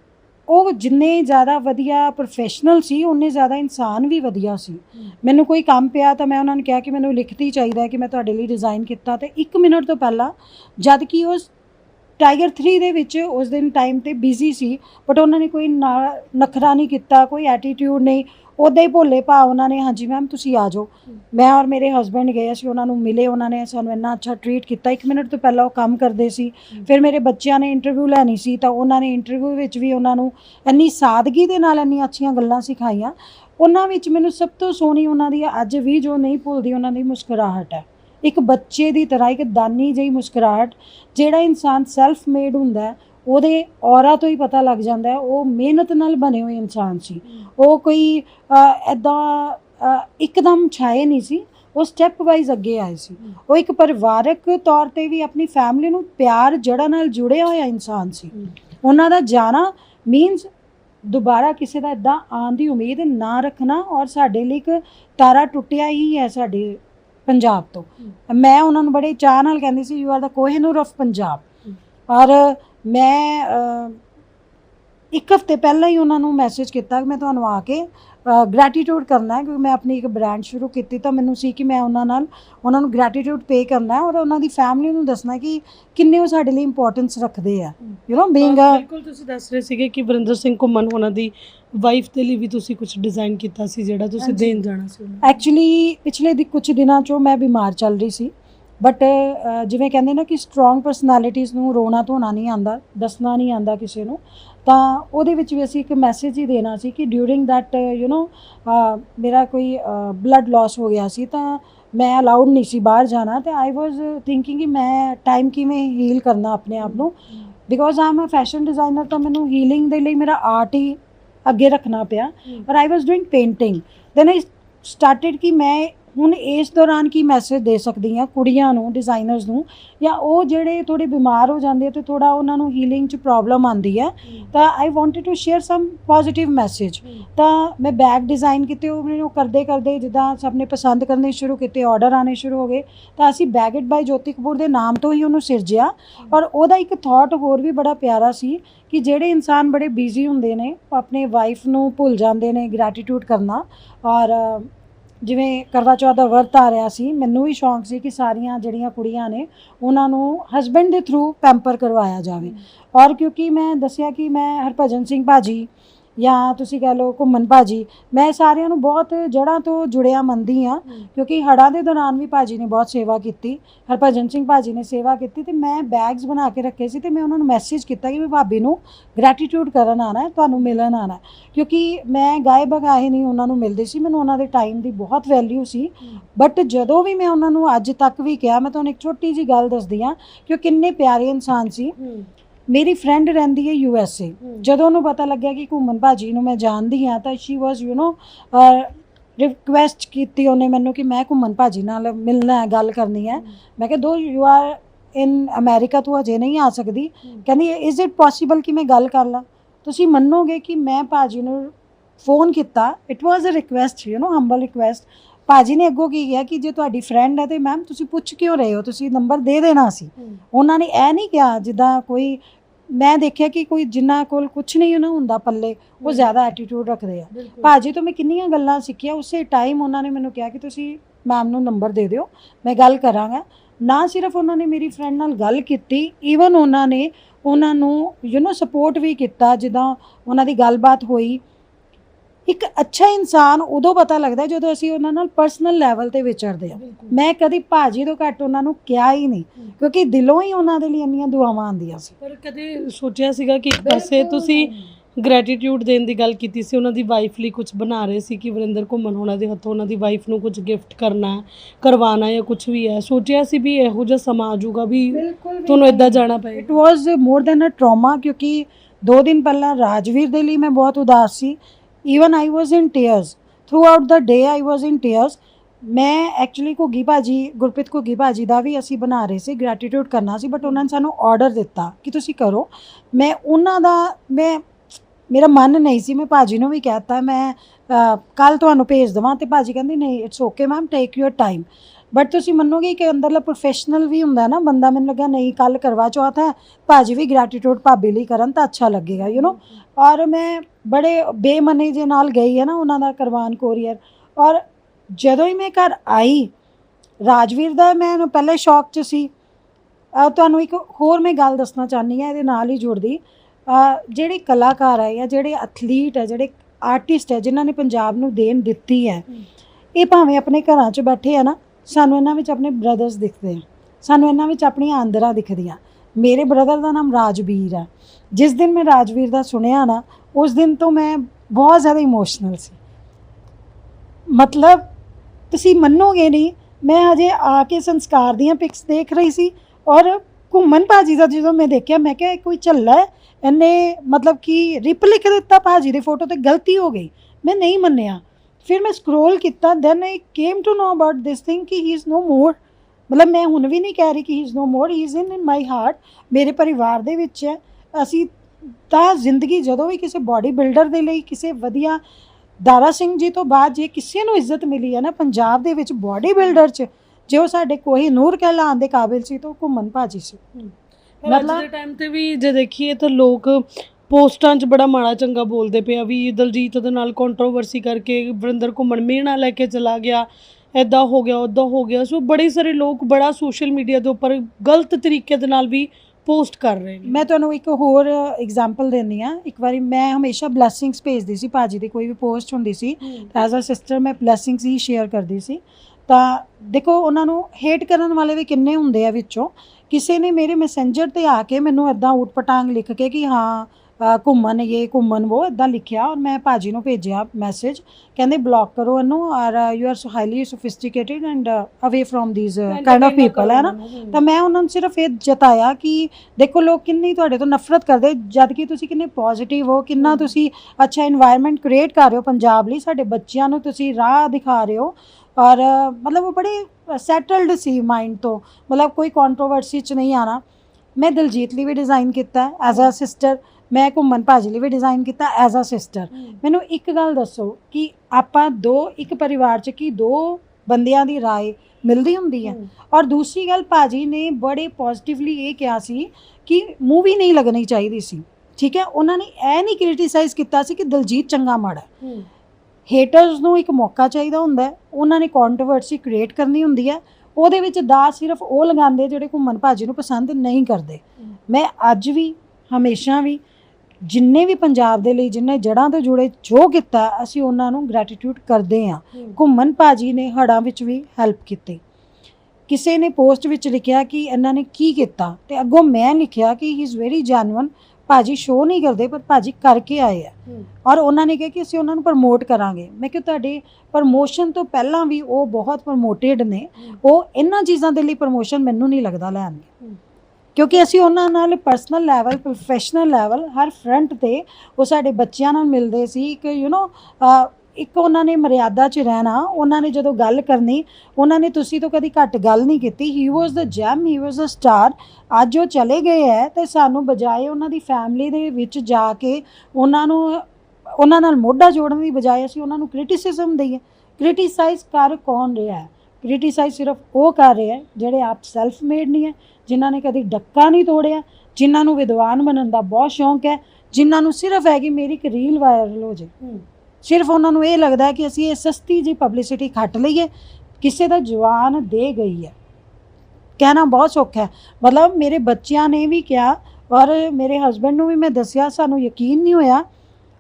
Speaker 1: ਉਹ ਜਿੰਨੇ ਜ਼ਿਆਦਾ ਵਧੀਆ ਪ੍ਰੋਫੈਸ਼ਨਲ ਸੀ ਉਨੇ ਜ਼ਿਆਦਾ ਇਨਸਾਨ ਵੀ ਵਧੀਆ ਸੀ। ਮੈਨੂੰ ਕੋਈ ਕੰਮ ਪਿਆ ਤਾਂ ਮੈਂ ਉਹਨਾਂ ਨੂੰ ਕਿਹਾ ਕਿ ਮੈਨੂੰ ਲਿਖਤੀ ਚਾਹੀਦਾ ਹੈ ਕਿ ਮੈਂ ਤੁਹਾਡੇ ਲਈ ਡਿਜ਼ਾਈਨ ਕੀਤਾ ਤੇ 1 ਮਿੰਟ ਤੋਂ ਪਹਿਲਾਂ ਜਦ ਕਿ ਉਸ ਟਾਈਗਰ 3 ਦੇ ਵਿੱਚ ਉਸ ਦਿਨ ਟਾਈਮ ਤੇ ਬਿਜ਼ੀ ਸੀ ਬਟ ਉਹਨਾਂ ਨੇ ਕੋਈ ਨਾ- ਨਖਰਾ ਨਹੀਂ ਕੀਤਾ, ਕੋਈ ਐਟੀਟਿਊਡ ਨਹੀਂ ਉਦਾਂ ਹੀ ਭੋਲੇ ਭਾ ਉਹਨਾਂ ਨੇ, ਹਾਂਜੀ ਮੈਮ ਤੁਸੀਂ ਆ ਜਾਓ। ਮੈਂ ਔਰ ਮੇਰੇ ਹਸਬੰਡ ਗਏ, ਅਸੀਂ ਉਹਨਾਂ ਨੂੰ ਮਿਲੇ, ਉਹਨਾਂ ਨੇ ਸਾਨੂੰ ਇੰਨਾ ਅੱਛਾ ਟਰੀਟ ਕੀਤਾ। 1 ਮਿੰਟ ਤੋਂ ਪਹਿਲਾਂ ਉਹ ਕੰਮ ਕਰਦੇ ਸੀ, ਫਿਰ ਮੇਰੇ ਬੱਚਿਆਂ ਨੇ ਇੰਟਰਵਿਊ ਲੈਣੀ ਸੀ, ਤਾਂ ਉਹਨਾਂ ਨੇ ਇੰਟਰਵਿਊ ਵਿੱਚ ਵੀ ਉਹਨਾਂ ਨੂੰ ਇੰਨੀ ਸਾਦਗੀ ਦੇ ਨਾਲ ਇੰਨੀਆਂ ਅੱਛੀਆਂ ਗੱਲਾਂ ਸਿਖਾਈਆਂ। ਉਹਨਾਂ ਵਿੱਚ ਮੈਨੂੰ ਸਭ ਤੋਂ ਸੋਹਣੀ ਉਹਨਾਂ ਦੀ ਅੱਜ ਵੀ ਜੋ ਨਹੀਂ ਭੁੱਲਦੀ, ਉਹਨਾਂ ਦੀ ਮੁਸਕਰਾਹਟ ਹੈ। ਇੱਕ ਬੱਚੇ ਦੀ ਤਰ੍ਹਾਂ ਇੱਕ ਦਾਨੀ ਜਿਹੀ ਮੁਸਕਰਾਹਟ ਜਿਹੜਾ ਇਨਸਾਨ ਸੈਲਫ ਮੇਡ ਹੁੰਦਾ ਉਹਦੇ ਔਰਾ ਤੋਂ ਹੀ ਪਤਾ ਲੱਗ ਜਾਂਦਾ ਹੈ ਉਹ ਮਿਹਨਤ ਨਾਲ ਬਣੇ ਹੋਏ ਇਨਸਾਨ ਸੀ। ਉਹ ਕੋਈ ਐਦਾਂ ਇੱਕਦਮ ਛਾਏ ਨਹੀਂ ਸੀ ਉਹ ਸਟੈਪ ਵਾਈਜ਼ ਅੱਗੇ ਆਏ ਸੀ। ਉਹ ਇੱਕ ਪਰਿਵਾਰਕ ਤੌਰ ਤੇ ਵੀ ਆਪਣੀ ਫੈਮਿਲੀ ਨੂੰ ਪਿਆਰ ਜੜਾ ਨਾਲ ਜੁੜਿਆ ਹੋਇਆ ਇਨਸਾਨ ਸੀ। ਉਹਨਾਂ ਦਾ ਜਾਣਾ ਮੀਨਸ ਦੁਬਾਰਾ ਕਿਸੇ ਦਾ ਇਦਾਂ ਆਉਣ ਦੀ ਉਮੀਦ ਨਾ ਰੱਖਣਾ ਔਰ ਸਾਡੇ ਲਈ ਇੱਕ ਤਾਰਾ ਟੁੱਟਿਆ ਹੀ ਹੈ ਸਾਡੇ ਪੰਜਾਬ ਤੋਂ। ਮੈਂ ਉਹਨਾਂ ਨੂੰ ਬੜੇ ਚਾਹ ਨਾਲ ਕਹਿੰਦੀ ਸੀ you are the Kohinoor of Punjab ਔਰ ਮੈਂ ਇੱਕ ਹਫ਼ਤੇ ਪਹਿਲਾਂ ਹੀ ਉਹਨਾਂ ਨੂੰ ਮੈਸੇਜ ਕੀਤਾ ਕਿ ਮੈਂ ਤੁਹਾਨੂੰ ਆ ਕੇ ਗ੍ਰੈਟੀਟਿਊਡ ਕਰਨਾ ਹੈ ਕਿਉਂਕਿ ਮੈਂ ਆਪਣੀ ਇੱਕ ਬ੍ਰਾਂਡ ਸ਼ੁਰੂ ਕੀਤੀ ਤਾਂ ਮੈਨੂੰ ਸੀ ਕਿ ਮੈਂ ਉਹਨਾਂ ਨਾਲ ਉਹਨਾਂ ਨੂੰ ਗ੍ਰੈਟੀਟਿਊਡ ਪੇ ਕਰਨਾ ਹੈ ਔਰ ਉਹਨਾਂ ਦੀ ਫੈਮਿਲੀ ਨੂੰ ਦੱਸਣਾ ਕਿ ਕਿੰਨੇ ਉਹ ਸਾਡੇ ਲਈ ਇੰਪੋਰਟੈਂਸ ਰੱਖਦੇ ਆ ਯੂ نو ਬੀਇੰਗ ਅ
Speaker 2: ਬਿਲਕੁਲ ਤੁਸੀਂ ਦੱਸ ਰਹੇ ਸੀਗੇ ਕਿ ਵਰਿੰਦਰ ਸਿੰਘ ਘੁੰਮਣ ਉਹਨਾਂ ਦੀ ਵਾਈਫ ਦੇ ਲਈ ਵੀ ਤੁਸੀਂ ਕੁਝ ਡਿਜ਼ਾਈਨ ਕੀਤਾ ਸੀ ਜਿਹੜਾ ਤੁਸੀਂ। ਦੇਣ ਜਾਣਾ ਸੀ ਉਹਨਾਂ।
Speaker 1: ਐਕਚੁਅਲੀ ਪਿਛਲੇ ਦੀ ਕੁਝ ਦਿਨਾਂ ਚੋਂ ਮੈਂ ਬਿਮਾਰ ਚੱਲ ਰਹੀ ਸੀ ਬਟ ਜਿਵੇਂ ਕਹਿੰਦੇ ਨਾ ਕਿ ਸਟਰੋਂਗ ਪਰਸਨੈਲਿਟੀਜ਼ ਨੂੰ ਰੋਣਾ ਧੋਣਾ ਨਹੀਂ ਆਂਦਾ ਦੱਸਣਾ ਨਹੀਂ ਆਂਦਾ ਕਿਸੇ ਨੂੰ ਤਾਂ ਉਹਦੇ ਵਿੱਚ ਵੀ ਅਸੀਂ ਇੱਕ ਮੈਸੇਜ ਹੀ ਦੇਣਾ ਸੀ ਕਿ ਡਿਊਰਿੰਗ ਦੈਟ ਯੂ نو ਮੇਰਾ ਕੋਈ ਬਲੱਡ ਲਾਸ ਹੋ ਗਿਆ ਸੀ ਤਾਂ ਮੈਂ ਅਲਾਉਡ ਨਹੀਂ ਸੀ ਬਾਹਰ ਜਾਣਾ ਤੇ ਆਈ ਵਾਸ ਥਿੰਕਿੰਗ ਕਿ ਮੈਂ ਟਾਈਮ ਕਿਵੇਂ ਹੀਲ ਕਰਨਾ ਆਪਣੇ ਆਪ ਨੂੰ। Because I'm a fashion designer ਤਾਂ ਮੈਨੂੰ ਹੀਲਿੰਗ ਦੇ ਲਈ ਮੇਰਾ ਆਰਟ ਹੀ ਅੱਗੇ ਰੱਖਣਾ ਪਿਆ। ਪਰ I was doing painting then I started ਕਿ ਮੈਂ ਹੁਣ ਇਸ ਦੌਰਾਨ ਕੀ ਮੈਸੇਜ ਦੇ ਸਕਦੀ ਹਾਂ ਕੁੜੀਆਂ ਨੂੰ ਡਿਜ਼ਾਈਨਰਸ ਨੂੰ? ਜਾਂ ਉਹ ਜਿਹੜੇ ਥੋੜੇ ਬਿਮਾਰ ਹੋ ਜਾਂਦੇ ਆ ਤੇ ਥੋੜਾ ਉਹਨਾਂ ਨੂੰ ਹੀਲਿੰਗ 'ਚ ਪ੍ਰੋਬਲਮ ਆਉਂਦੀ ਹੈ। ਤਾਂ I wanted to share some positive message ਤਾਂ ਮੈਂ ਬੈਗ ਡਿਜ਼ਾਈਨ ਕੀਤੇ ਉਹ ਮੈਨੂੰ ਕਰਦੇ ਕਰਦੇ ਜਿੱਦਾਂ ਸਭ ਨੇ ਪਸੰਦ ਕਰਨੇ ਸ਼ੁਰੂ ਕੀਤੇ ਆਰਡਰ ਆਣੇ ਸ਼ੁਰੂ ਹੋ ਗਏ ਤਾਂ ਅਸੀਂ ਬੈਗਟ ਬਾਈ ਜੋਤੀ ਕਪੂਰ ਦੇ ਨਾਮ ਤੋਂ ਹੀ ਉਹਨੂੰ ਸਿਰਜਿਆ। ਔਰ ਉਹਦਾ ਇੱਕ ਥਾਟ ਹੋਰ ਵੀ ਬੜਾ ਪਿਆਰਾ ਸੀ ਕਿ ਜਿਹੜੇ ਇਨਸਾਨ ਬੜੇ ਬਿਜ਼ੀ ਹੁੰਦੇ ਨੇ ਆਪਣੇ ਵਾਈਫ ਨੂੰ ਭੁੱਲ ਜਾਂਦੇ ਨੇ ਗ੍ਰੈਟੀਟਿਊਡ ਕਰਨਾ। ਔਰ ਜਿਵੇਂ ਕਰਵਾ ਚੌਥ ਦਾ ਵਰਤ ਆ ਰਿਹਾ ਸੀ ਮੈਨੂੰ ਵੀ ਸ਼ੌਂਕ ਸੀ ਕਿ ਸਾਰੀਆਂ ਜਿਹੜੀਆਂ ਕੁੜੀਆਂ ਨੇ ਉਹਨਾਂ ਨੂੰ ਹਸਬੈਂਡ ਦੇ ਥਰੂ ਪੈਂਪਰ ਕਰਵਾਇਆ ਜਾਵੇ। ਔਰ ਕਿਉਂਕਿ ਮੈਂ ਦੱਸਿਆ ਕਿ ਮੈਂ ਹਰਭਜਨ ਸਿੰਘ ਭਾਜੀ ਜਾਂ ਤੁਸੀਂ ਕਹਿ ਲਓ ਘੁੰਮਣ ਭਾਜੀ ਮੈਂ ਸਾਰਿਆਂ ਨੂੰ ਬਹੁਤ ਜੜ੍ਹਾਂ ਤੋਂ ਜੁੜਿਆ ਮੰਨਦੀ ਆ ਕਿਉਂਕਿ ਹੜ੍ਹਾਂ ਦੇ ਦੌਰਾਨ ਵੀ ਭਾਜੀ ਨੇ ਬਹੁਤ ਸੇਵਾ ਕੀਤੀ ਹਰਭਜਨ ਸਿੰਘ ਭਾਜੀ ਨੇ ਸੇਵਾ ਕੀਤੀ ਤੇ ਮੈਂ ਬੈਗਸ ਬਣਾ ਕੇ ਰੱਖੇ ਸੀ ਤੇ ਮੈਂ ਉਹਨਾਂ ਨੂੰ ਮੈਸੇਜ ਕੀਤਾ ਕਿ ਮੈਂ ਭਾਬੀ ਨੂੰ ਗ੍ਰੈਟੀਟਿਊਡ ਕਰਨ ਆਣਾ ਹੈ ਤੁਹਾਨੂੰ ਮਿਲਣ ਆਣਾ ਕਿਉਂਕਿ ਮੈਂ ਗਾਏ ਬਗਾਏ ਨਹੀਂ ਉਹਨਾਂ ਨੂੰ ਮਿਲਦੀ ਸੀ ਮੈਨੂੰ ਉਹਨਾਂ ਦੇ ਟਾਈਮ ਦੀ ਬਹੁਤ ਵੈਲਿਊ ਸੀ। ਬਟ ਜਦੋਂ ਵੀ ਮੈਂ ਉਹਨਾਂ ਨੂੰ ਅੱਜ ਤੱਕ ਵੀ ਕਿਹਾ ਮੈਂ ਤੁਹਾਨੂੰ ਇੱਕ ਛੋਟੀ ਜੀ ਗੱਲ ਦੱਸਦੀ ਆ ਕਿ ਉਹ ਕਿੰਨੇ ਪਿਆਰੇ ਇਨਸਾਨ ਸੀ। ਮੇਰੀ ਫਰੈਂਡ ਰਹਿੰਦੀ ਹੈ ਯੂ ਐਸ ਏ ਜਦੋਂ ਉਹਨੂੰ ਪਤਾ ਲੱਗਿਆ ਕਿ ਘੁੰਮਣ ਭਾਜੀ ਨੂੰ ਮੈਂ ਜਾਣਦੀ ਹਾਂ ਤਾਂ she was you know request ਕੀਤੀ ਉਹਨੇ ਮੈਨੂੰ ਕਿ ਮੈਂ ਘੁੰਮਣ ਭਾਜੀ ਨਾਲ ਮਿਲਣਾ ਹੈ ਗੱਲ ਕਰਨੀ ਹੈ ਮੈਂ ਕਿਹਾ ਦੋ ਯੂ ਆਰ ਇਨ ਅਮਰੀਕਾ ਤੋਂ ਅਜੇ ਨਹੀਂ ਆ ਸਕਦੀ ਕਹਿੰਦੀ ਇਜ਼ ਇਟ ਪੋਸੀਬਲ ਕਿ ਮੈਂ ਗੱਲ ਕਰ ਲਾਂ ਤੁਸੀਂ ਮੰਨੋਗੇ ਕਿ ਮੈਂ ਭਾਜੀ ਨੂੰ ਫੋਨ ਕੀਤਾ it was a request you know humble request ਭਾਜੀ ਨੇ ਅੱਗੋਂ ਕੀ ਕਿਹਾ ਕਿ ਜੇ ਤੁਹਾਡੀ ਫਰੈਂਡ ਹੈ ਤੇ ਮੈਮ ਤੁਸੀਂ ਪੁੱਛ ਕਿਉਂ ਰਹੇ ਹੋ? ਤੁਸੀਂ ਨੰਬਰ ਦੇ ਦੇਣਾ ਸੀ। ਉਹਨਾਂ ਨੇ ਇਹ ਨਹੀਂ ਕਿਹਾ ਜਿੱਦਾਂ ਕੋਈ ਮੈਂ ਦੇਖਿਆ ਕਿ ਕੋਈ ਜਿਨ੍ਹਾਂ ਕੋਲ ਕੁਝ ਨਹੀਂ ਨਾ ਹੁੰਦਾ ਪੱਲੇ ਉਹ ਜ਼ਿਆਦਾ ਐਟੀਟਿਊਡ ਰੱਖਦੇ ਆ। ਭਾਜੀ ਤੋਂ ਮੈਂ ਕਿੰਨੀਆਂ ਗੱਲਾਂ ਸਿੱਖੀਆਂ ਉਸੇ ਟਾਈਮ ਉਹਨਾਂ ਨੇ ਮੈਨੂੰ ਕਿਹਾ ਕਿ ਤੁਸੀਂ ਮੈਮ ਨੂੰ ਨੰਬਰ ਦੇ ਦਿਓ ਮੈਂ ਗੱਲ ਕਰਾਂਗਾ। ਨਾ ਸਿਰਫ ਉਹਨਾਂ ਨੇ ਮੇਰੀ ਫਰੈਂਡ ਨਾਲ ਗੱਲ ਕੀਤੀ ਈਵਨ ਉਹਨਾਂ ਨੇ ਉਹਨਾਂ ਨੂੰ ਯੂ نو ਸਪੋਰਟ ਵੀ ਕੀਤਾ ਜਿੱਦਾਂ ਉਹਨਾਂ ਦੀ ਗੱਲਬਾਤ ਹੋਈ। ਇੱਕ ਅੱਛਾ ਇਨਸਾਨ ਉਦੋਂ ਪਤਾ ਲੱਗਦਾ ਜਦੋਂ ਅਸੀਂ ਉਹਨਾਂ ਨਾਲ ਪਰਸਨਲ ਲੈਵਲ ਤੇ ਵਿਚਰਦੇ ਆ ਮੈਂ ਕਦੀ ਭਾਜੀ ਤੋਂ ਘੱਟ ਉਹਨਾਂ ਨੂੰ ਕਿਹਾ ਹੀ ਨਹੀਂ ਕਿਉਂਕਿ ਦਿਲੋਂ ਹੀ ਉਹਨਾਂ ਦੇ ਲਈ ਇੰਨੀਆਂ ਦੁਆਵਾਂ ਆਉਂਦੀਆਂ ਸੀ।
Speaker 2: ਪਰ ਕਦੇ ਸੋਚਿਆ ਸੀਗਾ ਕਿ ਇੱਕ ਪਾਸੇ ਤੁਸੀਂ ਗ੍ਰੈਟੀਟਿਊਡ ਦੇਣ ਦੀ ਗੱਲ ਕੀਤੀ ਸੀ ਉਹਨਾਂ ਦੀ ਵਾਈਫ ਲਈ ਕੁਝ ਬਣਾ ਰਹੇ ਸੀ ਕਿ ਵਰਿੰਦਰ ਘੁੰਮਣ ਉਹਨਾਂ ਦੇ ਹੱਥੋਂ ਉਹਨਾਂ ਦੀ ਵਾਈਫ ਨੂੰ ਕੁਝ ਗਿਫਟ ਕਰਨਾ ਹੈ ਕਰਵਾਉਣਾ ਜਾਂ ਕੁਝ ਵੀ ਹੈ। ਸੋਚਿਆ ਸੀ ਵੀ ਇਹੋ ਜਿਹਾ ਸਮਾਂ ਆ ਜਾਊਗਾ ਵੀ ਤੁਹਾਨੂੰ ਇਦਾਂ ਜਾਣਾ ਪਏਗਾ
Speaker 1: it was more than a trauma ਕਿਉਂਕਿ ਦੋ ਦਿਨ ਪਹਿਲਾਂ ਰਾਜਵੀਰ ਦੇ ਲਈ ਮੈਂ ਬਹੁਤ ਉਦਾਸ ਸੀ। Even I was in tears throughout the day I was in tears ਮੈਂ ਐਕਚੁਅਲੀ ਘੁੱਗੀ ਭਾਜੀ, ਗੁਰਪ੍ਰੀਤ ਘੁੱਗੀ ਭਾਜੀ ਦਾ ਵੀ ਅਸੀਂ ਬਣਾ ਰਹੇ ਸੀ ਗ੍ਰੈਟੀਟਿਊਡ ਕਰਨਾ ਸੀ ਬਟ ਉਹਨਾਂ ਨੇ ਸਾਨੂੰ ਆਰਡਰ ਦਿੱਤਾ ਕਿ ਤੁਸੀਂ ਕਰੋ। ਮੈਂ ਉਹਨਾਂ ਦਾ, ਮੈਂ ਮੇਰਾ ਮਨ ਨਹੀਂ ਸੀ, ਮੈਂ ਭਾਜੀ ਨੂੰ ਵੀ ਕਹਿਤਾ, ਮੈਂ ਕੱਲ ਤੁਹਾਨੂੰ ਭੇਜ ਦੇਵਾਂ ਤੇ ਭਾਜੀ ਕਹਿੰਦੀ ਨਹੀਂ it's okay ma'am take your time but ਤੁਸੀਂ ਮੰਨੋਗੇ ਕਿ ਅੰਦਰਲਾ ਪ੍ਰੋਫੈਸ਼ਨਲ ਵੀ ਹੁੰਦਾ ਨਾ, ਬੰਦਾ ਮੈਨੂੰ ਲੱਗਾ ਨਹੀਂ ਕੱਲ ਕਰਵਾ ਚੌਥ ਹੈ, ਭਾਜੀ ਵੀ ਗ੍ਰੈਟੀਟਿਊਡ ਭਾਬੀ ਲਈ ਕਰਨ ਤਾਂ ਅੱਛਾ ਲੱਗੇਗਾ ਯੂ نو ਔਰ ਮੈਂ ਬੜੇ ਬੇਮਨੇ ਦੇ ਨਾਲ ਗਈ ਹੈ ਨਾ ਉਹਨਾਂ ਦਾ ਕਰਵਾਨ ਕੋਰੀਅਰ ਔਰ ਜਦੋਂ ਹੀ ਮੈਂ ਘਰ ਆਈ, ਰਾਜਵੀਰ ਦਾ ਮੈਂ ਪਹਿਲੇ ਸ਼ੌਕ 'ਚ ਸੀ। ਤੁਹਾਨੂੰ ਇੱਕ ਹੋਰ ਮੈਂ ਗੱਲ ਦੱਸਣਾ ਚਾਹਨੀ ਹਾਂ, ਇਹਦੇ ਨਾਲ ਹੀ ਜੁੜਦੀ। ਜਿਹੜੇ ਕਲਾਕਾਰ ਹੈ ਜਾਂ ਜਿਹੜੇ ਐਥਲੀਟ ਹੈ ਜਿਹੜੇ ਆਰਟਿਸਟ ਹੈ ਜਿਨ੍ਹਾਂ ਨੇ ਪੰਜਾਬ ਨੂੰ ਦੇਣ ਦਿੱਤੀ ਹੈ ਇਹ ਭਾਵੇਂ ਆਪਣੇ ਘਰਾਂ 'ਚ ਬੈਠੇ ਆ ਨਾ ਸਾਨੂੰ ਇਹਨਾਂ ਵਿੱਚ ਆਪਣੇ ਬ੍ਰਦਰਸ ਦਿਖਦੇ ਆ ਸਾਨੂੰ ਇਹਨਾਂ ਵਿੱਚ ਆਪਣੀਆਂ ਆਂਦਰਾਂ ਦਿਖਦੀਆਂ। ਮੇਰੇ ਬ੍ਰਦਰ ਦਾ ਨਾਮ ਰਾਜਵੀਰ ਹੈ ਜਿਸ ਦਿਨ ਮੈਂ ਰਾਜਵੀਰ ਦਾ ਸੁਣਿਆ ਨਾ ਉਸ ਦਿਨ ਤੋਂ ਮੈਂ ਬਹੁਤ ਜ਼ਿਆਦਾ ਇਮੋਸ਼ਨਲ ਸੀ। ਮਤਲਬ ਤੁਸੀਂ ਮੰਨੋਗੇ ਨਹੀਂ ਮੈਂ ਹਜੇ ਆ ਕੇ ਸੰਸਕਾਰ ਦੀਆਂ ਪਿਕਸ ਦੇਖ ਰਹੀ ਸੀ ਔਰ ਘੁੰਮਣ ਭਾਜੀ ਦਾ ਜਦੋਂ ਮੈਂ ਦੇਖਿਆ ਮੈਂ ਕਿਹਾ ਕੋਈ ਝੱਲਾ ਹੈ? ਇਹਨੇ ਮਤਲਬ ਕਿ ਰਿਪ ਲਿਖ ਦਿੱਤਾ ਭਾਜੀ ਦੀ ਫੋਟੋ ਤੇ ਗਲਤੀ ਹੋ ਗਈ। ਮੈਂ ਨਹੀਂ ਮੰਨਿਆ। ਫਿਰ ਮੈਂ ਸਕਰੋਲ ਕੀਤਾ then I came to know about this thing ਕਿ ਹੀ ਇਜ਼ ਨੋ ਮੋਰ ਮਤਲਬ ਮੈਂ ਹੁਣ ਵੀ ਨਹੀਂ ਕਹਿ ਰਹੀ ਕਿ he is no more he is in in my heart ਮੇਰੇ ਪਰਿਵਾਰ ਦੇ ਵਿੱਚ ਹੈ। ਅਸੀਂ ਤਾਂ ਜ਼ਿੰਦਗੀ ਜਦੋਂ ਵੀ ਕਿਸੇ ਬਾਡੀ ਬਿਲਡਰ ਦੇ ਲਈ, ਕਿਸੇ ਵਧੀਆ ਦਾਰਾ ਸਿੰਘ ਜੀ ਤੋਂ ਬਾਅਦ ਜੇ ਕਿਸੇ ਨੂੰ ਇੱਜ਼ਤ ਮਿਲੀ ਹੈ ਨਾ ਪੰਜਾਬ ਦੇ ਵਿੱਚ ਬਾਡੀ ਬਿਲਡਰ 'ਚ, ਜੇ ਉਹ ਸਾਡੇ ਕੋਈ ਨੂਰ ਕਹਿਲਾਉਣ ਦੇ ਕਾਬਿਲ ਸੀ ਤਾਂ ਉਹ ਘੁੰਮਣ ਭਾਜੀ ਸੀ।
Speaker 2: ਪਰ ਅੱਜ ਦੇ ਟਾਈਮ ਤੇ ਵੀ ਜੇ ਦੇਖੀਏ ਤਾਂ ਲੋਕ ਪੋਸਟਾਂ 'ਚ ਬੜਾ ਮਾੜਾ ਚੰਗਾ ਬੋਲਦੇ ਪਿਆ ਵੀ ਦਲਜੀਤ ਦੇ ਨਾਲ ਕੰਟਰੋਵਰਸੀ ਕਰਕੇ ਵਰਿੰਦਰ ਘੁੰਮਣ ਮੀਣਾ ਲੈ ਕੇ ਚਲਾ ਗਿਆ ਐਦਾਂ ਹੋ ਗਿਆ ਉਦਾਂ ਹੋ ਗਿਆ ਸੋ ਬੜੇ ਸਾਰੇ ਲੋਕ ਬੜਾ ਸੋਸ਼ਲ ਮੀਡੀਆ ਦੇ ਉੱਪਰ ਗਲਤ ਤਰੀਕੇ ਦੇ ਨਾਲ ਵੀ ਪੋਸਟ ਕਰ ਰਹੇ ਨੇ।
Speaker 1: ਮੈਂ ਤੁਹਾਨੂੰ ਇੱਕ ਹੋਰ ਐਗਜ਼ਾਮਪਲ ਦਿੰਦੀ ਆ ਇੱਕ ਵਾਰੀ ਮੈਂ ਹਮੇਸ਼ਾ ਬਲੇਸਿੰਗਸ ਭੇਜਦੀ ਸੀ ਭਾਜੀ ਦੀ ਕੋਈ ਵੀ ਪੋਸਟ ਹੁੰਦੀ ਸੀ ਐਜ਼ ਅ ਸਿਸਟਰ ਮੈਂ ਬਲੇਸਿੰਗਸ ਹੀ ਸ਼ੇਅਰ ਕਰਦੀ ਸੀ। ਤਾਂ ਦੇਖੋ ਉਹਨਾਂ ਨੂੰ ਹੇਟ ਕਰਨ ਵਾਲੇ ਵੀ ਕਿੰਨੇ ਹੁੰਦੇ ਆ ਵਿੱਚੋਂ। ਕਿਸੇ ਨੇ ਮੇਰੇ ਮੈਸੇਂਜਰ ਤੇ ਆ ਕੇ ਮੈਨੂੰ ਇਦਾਂ ਊਟਪਟਾਂਗ ਲਿਖ ਕੇ ਕਿ ਹਾਂ ਅ, ਇਹ ਘੁੰਮਣ ਉਹ ਇਦਾਂ ਲਿਖਿਆ ਔਰ ਮੈਂ ਭਾਜੀ ਨੂੰ ਭੇਜਿਆ ਮੈਸੇਜ ਕਹਿੰਦੇ ਬਲੌਕ ਕਰੋ ਇਹਨੂੰ ਔਰ you are highly sophisticated and away from this kind of people ਹੈ ਨਾ? ਤਾਂ ਮੈਂ ਉਹਨਾਂ ਨੂੰ ਸਿਰਫ ਇਹ ਜਤਾਇਆ ਕਿ ਦੇਖੋ ਲੋਕ ਕਿੰਨੀ ਤੁਹਾਡੇ ਤੋਂ ਨਫ਼ਰਤ ਕਰਦੇ ਜਦ ਕਿ ਤੁਸੀਂ ਕਿੰਨੇ ਪੋਜ਼ਿਟਿਵ ਹੋ ਕਿੰਨਾ ਤੁਸੀਂ ਅੱਛਾ এনवायरमेंट ਕ੍ਰੀਏਟ ਕਰ ਰਹੇ ਹੋ ਪੰਜਾਬ ਲਈ ਸਾਡੇ ਬੱਚਿਆਂ ਨੂੰ ਤੁਸੀਂ ਰਾਹ ਦਿਖਾ ਰਹੇ ਹੋ ਔਰ ਮਤਲਬ ਉਹ ਬੜੇ ਸੈਟਲਡ ਸੀ ਮਾਈਂਡ ਤੋਂ। ਮਤਲਬ ਕੋਈ ਕੰਟਰੋਵਰਸੀ ਚ ਨਹੀਂ ਆਣਾ ਮੈਂ ਦਿਲਜੀਤ ਲਈ ਵੀ ਡਿਜ਼ਾਈਨ ਕੀਤਾ ਐਜ਼ ਅ ਸਿਸਟਰ ਮੈਂ ਘੁੰਮਨ ਭਾਜੀ ਲਈ ਵੀ ਡਿਜ਼ਾਈਨ ਕੀਤਾ ਐਜ਼ ਅ ਸਿਸਟਰ ਮੈਨੂੰ ਇੱਕ ਗੱਲ ਦੱਸੋ ਕਿ ਆਪਾਂ ਦੋ ਇੱਕ ਪਰਿਵਾਰ ਚ ਕੀ ਦੋ ਬੰਦਿਆਂ ਦੀ رائے ਮਿਲਦੀ ਹੁੰਦੀ ਹੈ? ਔਰ ਦੂਸਰੀ ਗੱਲ ਭਾਜੀ ਨੇ ਬੜੇ ਪੋਜ਼ਿਟਿਵਲੀ ਇਹ ਕਿਹਾ ਸੀ ਕਿ ਮੂਵੀ ਨਹੀਂ ਲੱਗਣੀ ਚਾਹੀਦੀ ਸੀ। ਠੀਕ ਹੈ? ਉਹਨਾਂ ਨੇ ਇਹ ਨਹੀਂ ਕ੍ਰਿਟਿਸਾਈਜ਼ ਕੀਤਾ ਸੀ ਕਿ ਦਲਜੀਤ ਚੰਗਾ ਮਾੜਾ ਹੇਟਰਸ ਨੂੰ ਇੱਕ ਮੌਕਾ ਚਾਹੀਦਾ ਹੁੰਦਾ ਉਹਨਾਂ ਨੇ ਕੰਟਰੋਵਰਸੀ ਕ੍ਰੀਏਟ ਕਰਨੀ ਹੁੰਦੀ ਹੈ ਉਹਦੇ ਵਿੱਚ ਦਾ ਸਿਰਫ ਉਹ ਲਗਾਉਂਦੇ ਜਿਹੜੇ ਘੁੰਮਣ ਭਾਜੀ ਨੂੰ ਪਸੰਦ ਨਹੀਂ ਕਰਦੇ। ਮੈਂ ਅੱਜ ਵੀ ਹਮੇਸ਼ਾ ਵੀ ਜਿੰਨੇ ਵੀ ਪੰਜਾਬ ਦੇ ਲਈ ਜਿੰਨੇ ਜੜਾਂ ਤੋਂ ਜੁੜੇ ਜੋ ਕੀਤਾ ਅਸੀਂ ਉਹਨਾਂ ਨੂੰ ਗ੍ਰੈਟੀਟਿਊਡ ਕਰਦੇ ਹਾਂ। ਘੁੰਮਣ ਭਾਜੀ ਨੇ ਹੜਾਂ ਵਿੱਚ ਵੀ ਹੈਲਪ ਕੀਤੀ। ਕਿਸੇ ਨੇ ਪੋਸਟ ਵਿੱਚ ਲਿਖਿਆ ਕਿ ਇਹਨਾਂ ਨੇ ਕੀ ਕੀਤਾ ਤੇ ਅੱਗੋਂ ਮੈਂ ਲਿਖਿਆ ਕਿ ਹੀ ਇਜ਼ ਵੈਰੀ ਜੈਨੂਇਨ ਭਾਜੀ ਸ਼ੋਅ ਨਹੀਂ ਕਰਦੇ ਪਰ ਭਾਜੀ ਕਰਕੇ ਆਏ ਆ। ਔਰ ਉਹਨਾਂ ਨੇ ਕਿਹਾ ਕਿ ਅਸੀਂ ਉਹਨਾਂ ਨੂੰ ਪ੍ਰਮੋਟ ਕਰਾਂਗੇ। ਮੈਂ ਕਿਹਾ ਤੁਹਾਡੇ ਪ੍ਰਮੋਸ਼ਨ ਤੋਂ ਪਹਿਲਾਂ ਵੀ ਉਹ ਬਹੁਤ ਪ੍ਰਮੋਟਡ ਨੇ। ਉਹ ਇਹਨਾਂ ਚੀਜ਼ਾਂ ਦੇ ਲਈ ਪ੍ਰਮੋਸ਼ਨ ਮੈਨੂੰ ਨਹੀਂ ਲੱਗਦਾ ਲੈਣਗੇ। ਕਿਉਂਕਿ ਅਸੀਂ ਉਹਨਾਂ ਨਾਲ ਪਰਸਨਲ ਲੈਵਲ ਪ੍ਰੋਫੈਸ਼ਨਲ ਲੈਵਲ ਹਰ ਫਰੰਟ ਤੇ ਉਹ ਸਾਡੇ ਬੱਚਿਆਂ ਨਾਲ ਮਿਲਦੇ ਸੀ ਕਿ ਯੂ نو ਇੱਕ ਉਹਨਾਂ ਨੇ ਮਰਿਆਦਾ 'ਚ ਰਹਿਣਾ, ਉਹਨਾਂ ਨੇ ਜਦੋਂ ਗੱਲ ਕਰਨੀ, ਉਹਨਾਂ ਨੇ ਤੁਸੀਂ ਤੋਂ ਕਦੀ ਘੱਟ ਗੱਲ ਨਹੀਂ ਕੀਤੀ। ਹੀ ਵਾਸ ਦਾ ਜੈਮ ਹੀ ਵਾਸ ਦਾ ਸਟਾਰ ਅੱਜ ਉਹ ਚਲੇ ਗਏ ਹੈ ਤੇ ਸਾਨੂੰ ਬਜਾਏ ਉਹਨਾਂ ਦੀ ਫੈਮਿਲੀ ਦੇ ਵਿੱਚ ਜਾ ਕੇ ਉਹਨਾਂ ਨੂੰ, ਉਹਨਾਂ ਨਾਲ ਮੋਢਾ ਜੋੜਨ ਦੀ ਬਜਾਏ ਅਸੀਂ ਉਹਨਾਂ ਨੂੰ ਕ੍ਰਿਟਿਸਿਜ਼ਮ ਦਈਏ। ਕ੍ਰਿਟਿਸਾਈਜ਼ ਕਰ ਕੌਣ ਰਿਹਾ ਹੈ? ਕ੍ਰਿਟਿਸਾਈਜ਼ ਸਿਰਫ ਉਹ ਕਰ ਰਿਹਾ ਜਿਹੜੇ ਆਪ ਸੈਲਫ ਮੇਡ ਨਹੀਂ ਹੈ, ਜਿਨ੍ਹਾਂ ਨੇ ਕਦੀ ਡੱਕਾ ਨਹੀਂ ਤੋੜਿਆ, ਜਿਨ੍ਹਾਂ ਨੂੰ ਵਿਦਵਾਨ ਬਣਨ ਦਾ ਬਹੁਤ ਸ਼ੌਂਕ ਹੈ, ਜਿਨ੍ਹਾਂ ਨੂੰ ਸਿਰਫ ਹੈ ਕਿ ਮੇਰੀ ਇੱਕ ਰੀਲ ਵਾਇਰਲ ਹੋ ਜੇ। ਸਿਰਫ ਉਹਨਾਂ ਨੂੰ ਇਹ ਲੱਗਦਾ ਕਿ ਅਸੀਂ ਇਹ ਸਸਤੀ ਜੀ ਪਬਲਿਸਿਟੀ ਖੱਟ ਲਈਏ ਕਿਸੇ ਦਾ ਜਵਾਨ ਦੇ ਗਈ ਹੈ। ਕਹਿਣਾ ਬਹੁਤ ਸੌਖਾ ਹੈ। ਮਤਲਬ ਮੇਰੇ ਬੱਚਿਆਂ ਨੇ ਵੀ ਕਿਹਾ ਔਰ ਮੇਰੇ ਹਸਬੰਡ ਨੂੰ ਵੀ ਮੈਂ ਦੱਸਿਆ ਸਾਨੂੰ ਯਕੀਨ ਨਹੀਂ ਹੋਇਆ।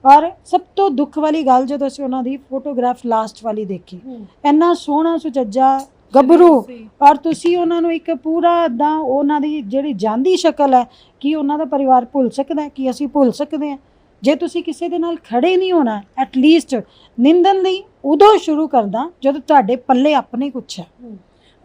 Speaker 1: ਔਰ ਸਭ ਤੋਂ ਦੁੱਖ ਵਾਲੀ ਗੱਲ ਜਦੋਂ ਅਸੀਂ ਉਹਨਾਂ ਦੀ ਫੋਟੋਗ੍ਰਾਫ ਲਾਸਟ ਵਾਲੀ ਦੇਖੀ ਇੰਨਾ ਸੋਹਣਾ ਸੁਚੱਜਾ ਗੱਭਰੂ। ਔਰ ਤੁਸੀਂ ਉਹਨਾਂ ਨੂੰ ਇੱਕ ਪੂਰਾ ਇਦਾਂ ਉਹਨਾਂ ਦੀ ਜਿਹੜੀ ਜਾਂਦੀ ਸ਼ਕਲ ਹੈ ਕੀ ਉਹਨਾਂ ਦਾ ਪਰਿਵਾਰ ਭੁੱਲ ਸਕਦਾ ਹੈ ਕੀ ਅਸੀਂ ਭੁੱਲ ਸਕਦੇ ਹਾਂ। ਜੇ ਤੁਸੀਂ ਕਿਸੇ ਦੇ ਨਾਲ ਖੜੇ ਨਹੀਂ ਹੋਣਾ ਐਟ ਲੀਸਟ ਨਿੰਦਨ ਲਈ ਉਦੋਂ ਸ਼ੁਰੂ ਕਰਦਾ ਜਦੋਂ ਤੁਹਾਡੇ ਪੱਲੇ ਆਪਣੇ ਕੁਛ ਹੈ।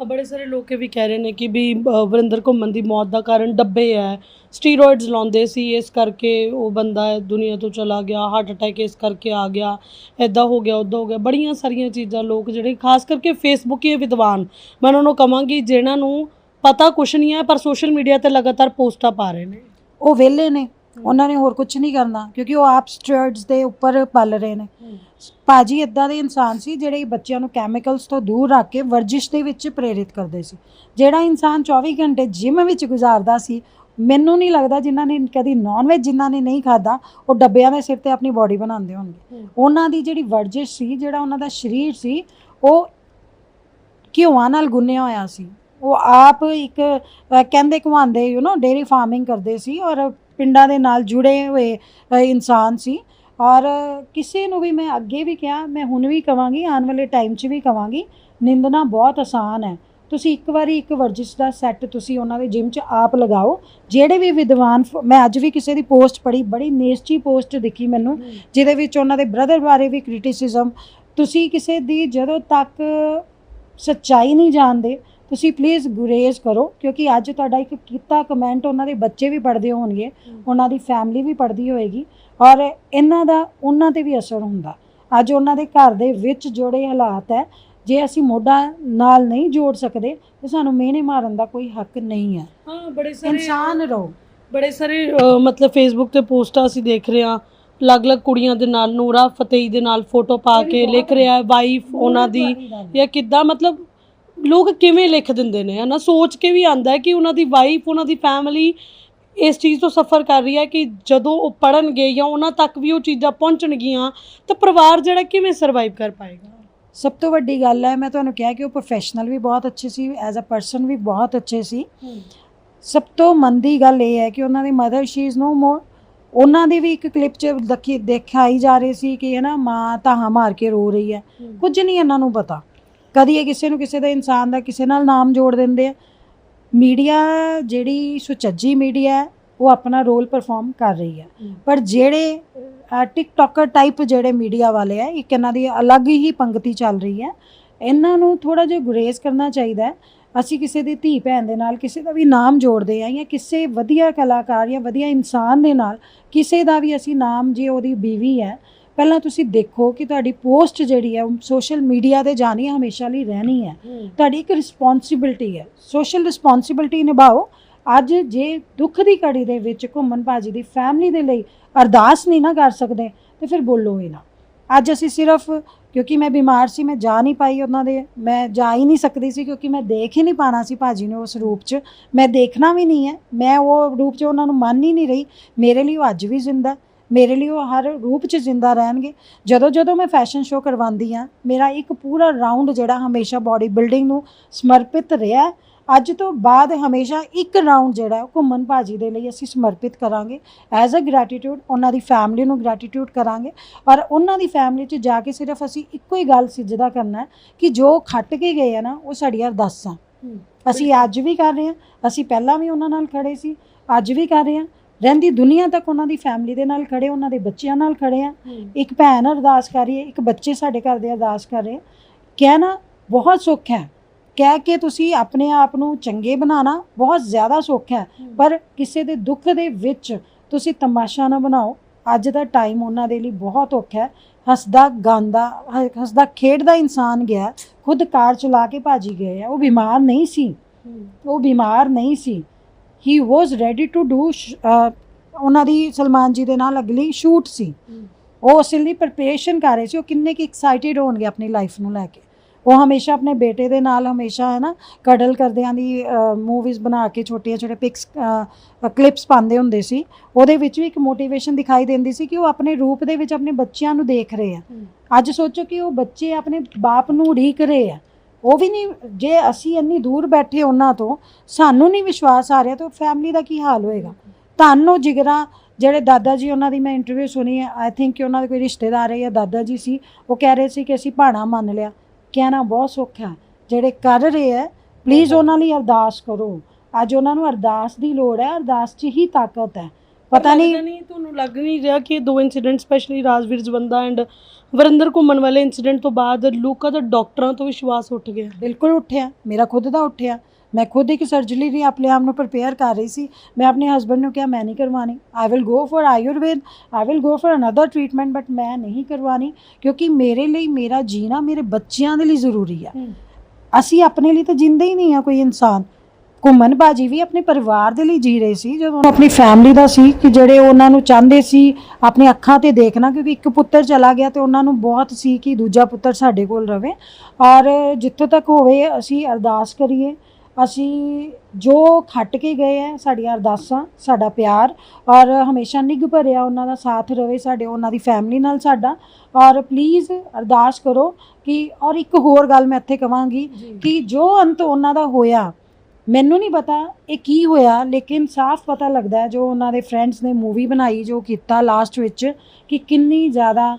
Speaker 2: ਬੜੇ ਸਾਰੇ ਲੋਕ ਇਹ ਵੀ ਕਹਿ ਰਹੇ ਨੇ ਕਿ ਵੀ ਵਰਿੰਦਰ ਘੁੰਮਣ ਦੀ ਮੌਤ ਦਾ ਕਾਰਨ ਡੱਬੇ ਹੈ ਸਟੀਰੋਇਡਸ ਲਾਉਂਦੇ ਸੀ ਇਸ ਕਰਕੇ ਉਹ ਬੰਦਾ ਹੈ ਦੁਨੀਆ ਤੋਂ ਚਲਾ ਗਿਆ ਹਾਰਟ ਅਟੈਕ ਇਸ ਕਰਕੇ ਆ ਗਿਆ ਐਦਾਂ ਹੋ ਗਿਆ ਉਦਾਂ ਹੋ ਗਿਆ ਬੜੀਆਂ ਸਾਰੀਆਂ ਚੀਜ਼ਾਂ ਲੋਕ ਜਿਹੜੇ ਖਾਸ ਕਰਕੇ ਫੇਸਬੁੱਕ ਇਹ ਵਿਦਵਾਨ ਮੈਂ ਉਹਨਾਂ ਨੂੰ ਕਵਾਂਗੀ ਜਿਨ੍ਹਾਂ ਨੂੰ ਪਤਾ ਕੁਛ ਨਹੀਂ ਹੈ ਪਰ ਸੋਸ਼ਲ ਮੀਡੀਆ ਤੇ ਲਗਾਤਾਰ ਪੋਸਟਾਂ ਪਾ ਰਹੇ ਨੇ।
Speaker 1: ਉਹ ਵਿਹਲੇ ਨੇ ਉਹਨਾਂ ਨੇ ਹੋਰ ਕੁਝ ਨਹੀਂ ਕਰਨਾ ਕਿਉਂਕਿ ਉਹ ਆਪ ਸਟੀਰੋਇਡਸ ਦੇ ਉੱਪਰ ਪਲ ਰਹੇ ਨੇ। ਭਾਜੀ ਇਦਾਂ ਦੇ ਇਨਸਾਨ ਸੀ ਜਿਹੜੇ ਬੱਚਿਆਂ ਨੂੰ ਕੈਮੀਕਲਸ ਤੋਂ ਦੂਰ ਰੱਖ ਕੇ ਵਰਜਿਸ਼ ਦੇ ਵਿੱਚ ਪ੍ਰੇਰਿਤ ਕਰਦੇ ਸੀ। ਜਿਹੜਾ ਇਨਸਾਨ 24 ਘੰਟੇ ਜਿਮ ਵਿੱਚ ਗੁਜ਼ਾਰਦਾ ਸੀ ਮੈਨੂੰ ਨਹੀਂ ਲੱਗਦਾ ਜਿਨ੍ਹਾਂ ਨੇ ਕਦੀ ਨਾਨ ਵੈਜ ਜਿਨ੍ਹਾਂ ਨੇ ਨਹੀਂ ਖਾਦਾ ਉਹ ਡੱਬਿਆਂ ਦੇ ਸਿਰ ਤੇ ਆਪਣੀ ਬਾਡੀ ਬਣਾਉਂਦੇ ਹੋਣਗੇ। ਉਹਨਾਂ ਦੀ ਜਿਹੜੀ ਵਰਜਿਸ਼ ਸੀ ਜਿਹੜਾ ਉਹਨਾਂ ਦਾ ਸਰੀਰ ਸੀ ਉਹ ਘਿਓਆਂ ਨਾਲ ਗੁੰਨਿਆ ਹੋਇਆ ਸੀ। ਉਹ ਆਪ ਇੱਕ ਕਹਿੰਦੇ ਘਵਾਉਂਦੇ ਯੂ نو ਡੇਰੀ ਫਾਰਮਿੰਗ ਕਰਦੇ ਸੀ ਔਰ ਪਿੰਡਾਂ ਦੇ ਨਾਲ ਜੁੜੇ ਹੋਏ ਇਨਸਾਨ ਸੀ। ਔਰ ਕਿਸੇ ਨੂੰ ਵੀ ਮੈਂ ਅੱਗੇ ਵੀ ਕਿਹਾ ਮੈਂ ਹੁਣ ਵੀ ਕਵਾਂਗੀ ਆਉਣ ਵਾਲੇ ਟਾਈਮ 'ਚ ਵੀ ਕਵਾਂਗੀ ਨਿੰਦਣਾ ਬਹੁਤ ਆਸਾਨ ਹੈ। ਤੁਸੀਂ ਇੱਕ ਵਾਰੀ ਇੱਕ ਵਰਜਿਸ਼ ਦਾ ਸੈੱਟ ਤੁਸੀਂ ਉਹਨਾਂ ਦੇ ਜਿਮ 'ਚ ਆਪ ਲਗਾਓ। ਜਿਹੜੇ ਵੀ ਵਿਦਵਾਨ ਮੈਂ ਅੱਜ ਵੀ ਕਿਸੇ ਦੀ ਪੋਸਟ ਪੜ੍ਹੀ ਬੜੀ ਨੇਸਟੀ ਪੋਸਟ ਦਿਖੀ ਮੈਨੂੰ ਜਿਹਦੇ ਵਿੱਚ ਉਹਨਾਂ ਦੇ ਬ੍ਰਦਰ ਬਾਰੇ ਵੀ ਕ੍ਰਿਟਿਸਿਜ਼ਮ ਤੁਸੀਂ ਕਿਸੇ ਦੀ ਜਦੋਂ ਤੱਕ ਸੱਚਾਈ ਨਹੀਂ ਜਾਣਦੇ ਤੁਸੀਂ ਪਲੀਜ਼ ਗੁਰੇਜ਼ ਕਰੋ ਕਿਉਂਕਿ ਅੱਜ ਤੁਹਾਡਾ ਇੱਕ ਕੀਤਾ ਕਮੈਂਟ ਉਹਨਾਂ ਦੇ ਬੱਚੇ ਵੀ ਪੜ੍ਹਦੇ ਹੋਣਗੇ ਉਹਨਾਂ ਦੀ ਫੈਮਿਲੀ ਵੀ ਪੜ੍ਹਦੀ ਹੋਏਗੀ ਔਰ ਇਹਨਾਂ ਦਾ ਉਹਨਾਂ ਤੇ ਵੀ ਅਸਰ ਹੁੰਦਾ। ਅੱਜ ਉਹਨਾਂ ਦੇ ਘਰ ਦੇ ਵਿੱਚ ਜੋੜੇ ਹਾਲਾਤ ਹੈ ਜੇ ਅਸੀਂ ਮੋਢਾ ਨਾਲ ਨਹੀਂ ਜੋੜ ਸਕਦੇ ਤੇ ਸਾਨੂੰ ਮਿਹਨੇ ਮਾਰਨ ਦਾ ਕੋਈ ਹੱਕ ਨਹੀਂ ਹੈ।
Speaker 2: ਹਾਂ ਬੜੇ ਸਾਰੇ
Speaker 1: ਇਨਸਾਨ ਰਹੋ।
Speaker 2: ਬੜੇ ਸਾਰੇ ਮਤਲਬ ਫੇਸਬੁੱਕ ਤੇ ਪੋਸਟਾਂ ਅਸੀਂ ਦੇਖ ਰਹੇ ਹਾਂ ਅਲੱਗ-ਅਲੱਗ ਕੁੜੀਆਂ ਦੇ ਨਾਲ ਨੂਰਾ ਫਤਿਹ ਦੇ ਨਾਲ ਫੋਟੋ ਪਾ ਕੇ ਲਿਖ ਰਿਹਾ ਹੈ ਵਾਈਫ ਉਹਨਾਂ ਦੀ ਜਾਂ ਕਿੱਦਾਂ ਮਤਲਬ ਲੋਕ ਕਿਵੇਂ ਲਿਖ ਦਿੰਦੇ ਨੇ? ਹਨਾ ਸੋਚ ਕੇ ਵੀ ਆਂਦਾ ਹੈ ਕਿ ਉਹਨਾਂ ਦੀ ਵਾਈਫ ਉਹਨਾਂ ਦੀ ਫੈਮਿਲੀ ਇਸ ਚੀਜ਼ ਤੋਂ ਸਫਰ ਕਰ ਰਹੀ ਹੈ ਕਿ ਜਦੋਂ ਉਹ ਪੜਨਗੇ ਜਾਂ ਉਹਨਾਂ ਤੱਕ ਵੀ ਉਹ ਚੀਜ਼ਾਂ ਪਹੁੰਚਣਗੀਆਂ ਤਾਂ ਪਰਿਵਾਰ ਜਿਹੜਾ ਕਿਵੇਂ ਸਰਵਾਈਵ ਕਰ ਪਾਏਗਾ?
Speaker 1: ਸਭ ਤੋਂ ਵੱਡੀ ਗੱਲ ਹੈ ਮੈਂ ਤੁਹਾਨੂੰ ਕਿਹਾ ਕਿ ਉਹ ਪ੍ਰੋਫੈਸ਼ਨਲ ਵੀ ਬਹੁਤ ਅੱਛੇ ਸੀ ਐਜ਼ ਅ ਪਰਸਨ ਵੀ ਬਹੁਤ ਅੱਛੇ ਸੀ। ਸਭ ਤੋਂ ਮੰਦੀ ਗੱਲ ਇਹ ਹੈ ਕਿ ਉਹਨਾਂ ਦੀ mother she is no more ਉਹਨਾਂ ਦੀ ਵੀ ਇੱਕ ਕਲਿੱਪ 'ਚ ਦੇਖੀ ਦਿਖਾਈ ਜਾ ਰਹੀ ਸੀ ਕਿ ਹੈ ਨਾ ਮਾਂ ਤਾਹਾਂ ਮਾਰ ਕੇ ਰੋ ਰਹੀ ਹੈ। ਕੁਝ ਨਹੀਂ ਇਹਨਾਂ ਨੂੰ ਪਤਾ। ਕਦੀ ਇਹ ਕਿਸੇ ਨੂੰ ਕਿਸੇ ਦਾ ਇਨਸਾਨ ਦਾ ਕਿਸੇ ਨਾਲ ਨਾਮ ਜੋੜ ਦਿੰਦੇ ਆ। ਮੀਡੀਆ ਜਿਹੜੀ ਸੁਚੱਜੀ ਮੀਡੀਆ ਹੈ ਉਹ ਆਪਣਾ ਰੋਲ ਪਰਫਾਰਮ ਕਰ ਰਹੀ ਹੈ। ਪਰ ਜਿਹੜੇ ਟਿਕਟੋਕਰ ਟਾਈਪ ਜਿਹੜੇ ਮੀਡੀਆ ਵਾਲੇ ਆ ਇੱਕ ਇਹਨਾਂ ਦੀ ਅਲੱਗ ਹੀ ਪੰਕਤੀ ਚੱਲ ਰਹੀ ਹੈ। ਇਹਨਾਂ ਨੂੰ ਥੋੜਾ ਜਿਹਾ ਗੁਰੇਜ਼ ਕਰਨਾ ਚਾਹੀਦਾ ਹੈ। ਅਸੀਂ ਕਿਸੇ ਦੀ ਧੀ ਭੈਣ ਦੇ ਨਾਲ ਕਿਸੇ ਦਾ ਵੀ ਨਾਮ ਜੋੜਦੇ ਆ ਜਾਂ ਕਿਸੇ ਵਧੀਆ ਕਲਾਕਾਰ ਜਾਂ ਵਧੀਆ ਇਨਸਾਨ ਦੇ ਨਾਲ ਕਿਸੇ ਦਾ ਵੀ ਅਸੀਂ ਨਾਮ ਜੇ ਉਹਦੀ ਬੀਵੀ ਹੈ ਪਹਿਲਾਂ ਤੁਸੀਂ ਦੇਖੋ ਕਿ ਤੁਹਾਡੀ ਪੋਸਟ ਜਿਹੜੀ ਹੈ ਸੋਸ਼ਲ ਮੀਡੀਆ ਤੇ ਜਾਣੀ ਹਮੇਸ਼ਾ ਲਈ ਰਹਿਣੀ ਹੈ। ਤੁਹਾਡੀ ਇੱਕ ਰਿਸਪੌਂਸਿਬਿਲਟੀ ਹੈ। ਸੋਸ਼ਲ ਰਿਸਪੌਂਸਿਬਿਲਟੀ ਨਿਭਾਓ। ਅੱਜ ਜੇ ਦੁੱਖ ਦੀ ਘੜੀ ਦੇ ਵਿੱਚ ਘੁੰਮਣ ਭਾਜੀ ਦੀ ਫੈਮਿਲੀ ਦੇ ਲਈ ਅਰਦਾਸ ਨਹੀਂ ਨਾ ਕਰ ਸਕਦੇ ਤੇ ਫਿਰ ਬੋਲੋ ਹੀ ਨਾ। ਅੱਜ ਅਸੀਂ ਸਿਰਫ ਕਿਉਂਕਿ ਮੈਂ ਬਿਮਾਰ ਸੀ ਮੈਂ ਜਾ ਨਹੀਂ ਪਾਈ ਉਹਨਾਂ ਦੇ ਮੈਂ ਜਾ ਹੀ ਨਹੀਂ ਸਕਦੀ ਸੀ ਕਿਉਂਕਿ ਮੈਂ ਦੇਖ ਹੀ ਨਹੀਂ ਪਾਣਾ ਸੀ ਭਾਜੀ ਨੂੰ ਉਸ ਰੂਪ 'ਚ। ਮੈਂ ਦੇਖਣਾ ਵੀ ਨਹੀਂ ਹੈ। ਮੈਂ ਉਹ ਰੂਪ 'ਚ ਉਹਨਾਂ ਨੂੰ ਮੰਨ ਹੀ ਨਹੀਂ ਰਹੀ। ਮੇਰੇ ਲਈ ਉਹ ਅੱਜ ਵੀ ਜ਼ਿੰਦਾ ਮੇਰੇ ਲਈ ਉਹ ਹਰ ਰੂਪ 'ਚ ਜ਼ਿੰਦਾ ਰਹਿਣਗੇ। ਜਦੋਂ ਜਦੋਂ ਮੈਂ ਫੈਸ਼ਨ ਸ਼ੋਅ ਕਰਵਾਉਂਦੀ ਆ ਮੇਰਾ ਇੱਕ ਪੂਰਾ ਰਾਉਂਡ ਜਿਹੜਾ ਹਮੇਸ਼ਾ ਬਾਡੀ ਬਿਲਡਿੰਗ ਨੂੰ ਸਮਰਪਿਤ ਰਿਹਾ। ਅੱਜ ਤੋਂ ਬਾਅਦ ਹਮੇਸ਼ਾ ਇੱਕ ਰਾਉਂਡ ਜਿਹੜਾ ਘੁੰਮਣ ਭਾਜੀ ਦੇ ਲਈ ਅਸੀਂ ਸਮਰਪਿਤ ਕਰਾਂਗੇ। ਐਜ਼ ਅ ਗ੍ਰੈਟੀਟਿਊਡ ਉਹਨਾਂ ਦੀ ਫੈਮਿਲੀ ਨੂੰ ਗ੍ਰੈਟੀਟਿਊਡ ਕਰਾਂਗੇ। ਔਰ ਉਹਨਾਂ ਦੀ ਫੈਮਿਲੀ 'ਚ ਜਾ ਕੇ ਸਿਰਫ ਅਸੀਂ ਇੱਕੋ ਹੀ ਗੱਲ ਸਿੱਜਦਾ ਕਰਨਾ ਕਿ ਜੋ ਖੱਟ ਕੇ ਗਏ ਆ ਨਾ ਉਹ ਸਾਡੀਆਂ ਅਰਦਾਸਾਂ। ਅਸੀਂ ਅੱਜ ਵੀ ਕਰ ਰਹੇ ਹਾਂ ਅਸੀਂ ਪਹਿਲਾਂ ਵੀ ਉਹਨਾਂ ਨਾਲ ਖੜੇ ਸੀ ਅੱਜ ਵੀ ਕਰ ਰਹੇ ਹਾਂ। ਰਹਿੰਦੀ ਦੁਨੀਆ ਤੱਕ ਉਹਨਾਂ ਦੀ ਫੈਮਿਲੀ ਦੇ ਨਾਲ ਖੜੇ ਉਹਨਾਂ ਦੇ ਬੱਚਿਆਂ ਨਾਲ ਖੜੇ ਆ। ਇੱਕ ਭੈਣ ਅਰਦਾਸ ਕਰ ਰਹੀ ਹੈ ਇੱਕ ਬੱਚੇ ਸਾਡੇ ਘਰ ਦੇ ਅਰਦਾਸ ਕਰ ਰਹੇ। ਕਹਿਣਾ ਬਹੁਤ ਸੌਖਾ ਹੈ। ਕਹਿ ਕੇ ਤੁਸੀਂ ਆਪਣੇ ਆਪ ਨੂੰ ਚੰਗੇ ਬਣਾਉਣਾ ਬਹੁਤ ਜ਼ਿਆਦਾ ਸੌਖਾ ਹੈ। ਪਰ ਕਿਸੇ ਦੇ ਦੁੱਖ ਦੇ ਵਿੱਚ ਤੁਸੀਂ ਤਮਾਸ਼ਾ ਨਾ ਬਣਾਓ। ਅੱਜ ਦਾ ਟਾਈਮ ਉਹਨਾਂ ਦੇ ਲਈ ਬਹੁਤ ਔਖਾ ਹੈ। ਹੱਸਦਾ ਗਾਉਂਦਾ ਹ- ਹੱਸਦਾ ਖੇਡਦਾ ਇਨਸਾਨ ਗਿਆ ਖੁਦ ਕਾਰ ਚਲਾ ਕੇ ਭਾਜੀ ਗਏ ਆ। ਉਹ ਬਿਮਾਰ ਨਹੀਂ ਸੀ। ਉਹ ਬਿਮਾਰ ਨਹੀਂ ਸੀ। He was ready to do ਉਹਨਾਂ ਦੀ ਸਲਮਾਨ ਜੀ ਦੇ ਨਾਲ ਅਗਲੀ ਸ਼ੂਟ ਸੀ। ਉਹ ਉਸ ਲਈ ਪ੍ਰਿਪਰੇਸ਼ਨ ਕਰ ਰਹੇ ਸੀ। ਉਹ ਕਿੰਨੇ ਕਿ ਐਕਸਾਈਟਿਡ ਹੋਣਗੇ ਆਪਣੀ ਲਾਈਫ ਨੂੰ ਲੈ ਕੇ। ਉਹ ਹਮੇਸ਼ਾ ਆਪਣੇ ਬੇਟੇ ਦੇ ਨਾਲ ਹਮੇਸ਼ਾ ਹੈ ਨਾ ਕਡਲ ਕਰਦਿਆਂ ਦੀ ਮੂਵੀਜ਼ ਬਣਾ ਕੇ ਛੋਟੀਆਂ ਛੋਟੇ ਪਿਕਸ ਕਲਿੱਪਸ ਪਾਉਂਦੇ ਹੁੰਦੇ ਸੀ। ਉਹਦੇ ਵਿੱਚ ਵੀ ਇੱਕ ਮੋਟੀਵੇਸ਼ਨ ਦਿਖਾਈ ਦਿੰਦੀ ਸੀ ਕਿ ਉਹ ਆਪਣੇ ਰੂਪ ਦੇ ਵਿੱਚ ਆਪਣੇ ਬੱਚਿਆਂ ਨੂੰ ਦੇਖ ਰਹੇ ਆ। ਅੱਜ ਸੋਚੋ ਕਿ ਉਹ ਬੱਚੇ ਆਪਣੇ ਬਾਪ ਨੂੰ ਉਡੀਕ ਰਹੇ ਆ। ਉਹ ਵੀ ਨਹੀਂ ਜੇ ਅਸੀਂ ਇੰਨੀ ਦੂਰ ਬੈਠੇ ਉਹਨਾਂ ਤੋਂ ਸਾਨੂੰ ਨਹੀਂ ਵਿਸ਼ਵਾਸ ਆ ਰਿਹਾ ਤਾਂ ਫੈਮਿਲੀ ਦਾ ਕੀ ਹਾਲ ਹੋਏਗਾ? ਤੁਹਾਨੂੰ ਜਿਗਰਾ ਜਿਹੜੇ ਦਾਦਾ ਜੀ ਉਹਨਾਂ ਦੀ ਮੈਂ ਇੰਟਰਵਿਊ ਸੁਣੀ ਹੈ ਆਈ ਥਿੰਕ ਕਿ ਉਹਨਾਂ ਦੇ ਕੋਈ ਰਿਸ਼ਤੇਦਾਰ ਹੈ ਜਾਂ ਦਾਦਾ ਜੀ ਸੀ ਉਹ ਕਹਿ ਰਹੇ ਸੀ ਕਿ ਅਸੀਂ ਭਾਣਾ ਮੰਨ ਲਿਆ। ਕਹਿਣਾ ਬਹੁਤ ਸੌਖਾ ਹੈ। ਜਿਹੜੇ ਕਰ ਰਹੇ ਹੈ ਪਲੀਜ਼ ਉਹਨਾਂ ਲਈ ਅਰਦਾਸ ਕਰੋ। ਅੱਜ ਉਹਨਾਂ ਨੂੰ ਅਰਦਾਸ ਦੀ ਲੋੜ ਹੈ ਅਰਦਾਸ 'ਚ ਹੀ ਤਾਕਤ ਹੈ। ਪਤਾ ਨਹੀਂ।
Speaker 2: ਨਹੀਂ ਤੁਹਾਨੂੰ ਲੱਗ ਨਹੀਂ ਰਿਹਾ ਕਿ ਇਹ ਦੋ incident specially Rajvir Jawanda and Varinder Ghuman ਵਾਲੇ ਇਨਸੀਡੈਂਟ ਤੋਂ ਬਾਅਦ ਲੋਕਾਂ ਦਾ ਡਾਕਟਰਾਂ ਤੋਂ ਵਿਸ਼ਵਾਸ ਉੱਠ ਗਿਆ?
Speaker 1: ਬਿਲਕੁਲ ਉੱਠਿਆ। ਮੇਰਾ ਖੁਦ ਦਾ ਉੱਠਿਆ। ਮੈਂ ਖੁਦ ਇੱਕ ਸਰਜਰੀ ਲਈ ਆਪਣੇ ਆਪ ਨੂੰ ਪ੍ਰਪੇਅਰ ਕਰ ਰਹੀ ਸੀ। ਮੈਂ ਆਪਣੇ ਹਸਬੰਡ ਨੂੰ ਕਿਹਾ ਮੈਂ ਨਹੀਂ ਕਰਵਾਣੀ I will go for Ayurveda I will go for another treatment but ਮੈਂ ਨਹੀਂ ਕਰਵਾਣੀ ਕਿਉਂਕਿ ਮੇਰੇ ਲਈ ਮੇਰਾ ਜੀਣਾ ਮੇਰੇ ਬੱਚਿਆਂ ਦੇ ਲਈ ਜ਼ਰੂਰੀ ਆ। ਅਸੀਂ ਆਪਣੇ ਲਈ ਤਾਂ ਜਿੰਦੇ ਹੀ ਨਹੀਂ ਆ ਕੋਈ ਇਨਸਾਨ। ਘੁੰਮਣ ਬਾਜੀ ਵੀ ਆਪਣੇ ਪਰਿਵਾਰ ਦੇ ਲਈ ਜੀ ਰਹੇ ਸੀ ਜਦੋਂ ਆਪਣੀ ਫੈਮਿਲੀ ਦਾ ਸੀ ਕਿ ਜਿਹੜੇ ਉਹਨਾਂ ਨੂੰ ਚਾਹੁੰਦੇ ਸੀ ਆਪਣੀ ਅੱਖਾਂ ਤੇ ਦੇਖਣਾ ਕਿਉਂਕਿ ਇੱਕ ਪੁੱਤਰ ਚਲਾ ਗਿਆ ਤੇ ਉਹਨਾਂ ਨੂੰ ਬਹੁਤ ਸੀ ਕਿ ਦੂਜਾ ਪੁੱਤਰ ਸਾਡੇ ਕੋਲ ਰਵੇ। ਔਰ ਜਿੱਥੋਂ ਤੱਕ ਹੋਵੇ ਅਸੀਂ ਅਰਦਾਸ ਕਰੀਏ ਅਸੀਂ ਜੋ ਖੱਟ ਕੇ ਗਏ ਹੈ ਸਾਡੀਆਂ ਅਰਦਾਸਾਂ ਸਾਡਾ ਪਿਆਰ ਔਰ ਹਮੇਸ਼ਾ ਨਿੱਘ ਭਰਿਆ ਉਹਨਾਂ ਦਾ ਸਾਥ ਰਵੇ ਸਾਡੇ ਉਹਨਾਂ ਦੀ ਫੈਮਿਲੀ ਨਾਲ ਸਾਡਾ। ਔਰ ਪਲੀਜ਼ ਅਰਦਾਸ ਕਰੋ ਕਿ ਔਰ ਇੱਕ ਹੋਰ ਗੱਲ ਮੈਂ ਇੱਥੇ ਕਵਾਂਗੀ ਕਿ ਜੋ ਅੰਤ ਉਹਨਾਂ ਦਾ ਹੋਇਆ ਮੈਨੂੰ ਨਹੀਂ ਪਤਾ ਇਹ ਕੀ ਹੋਇਆ ਲੇਕਿਨ ਸਾਫ਼ ਪਤਾ ਲੱਗਦਾ ਹੈ ਜੋ ਉਹਨਾਂ ਦੇ ਫਰੈਂਡਸ ਨੇ ਮੂਵੀ ਬਣਾਈ ਜੋ ਕੀਤਾ ਲਾਸਟ ਵਿੱਚ ਕਿ ਕਿੰਨੀ ਜ਼ਿਆਦਾ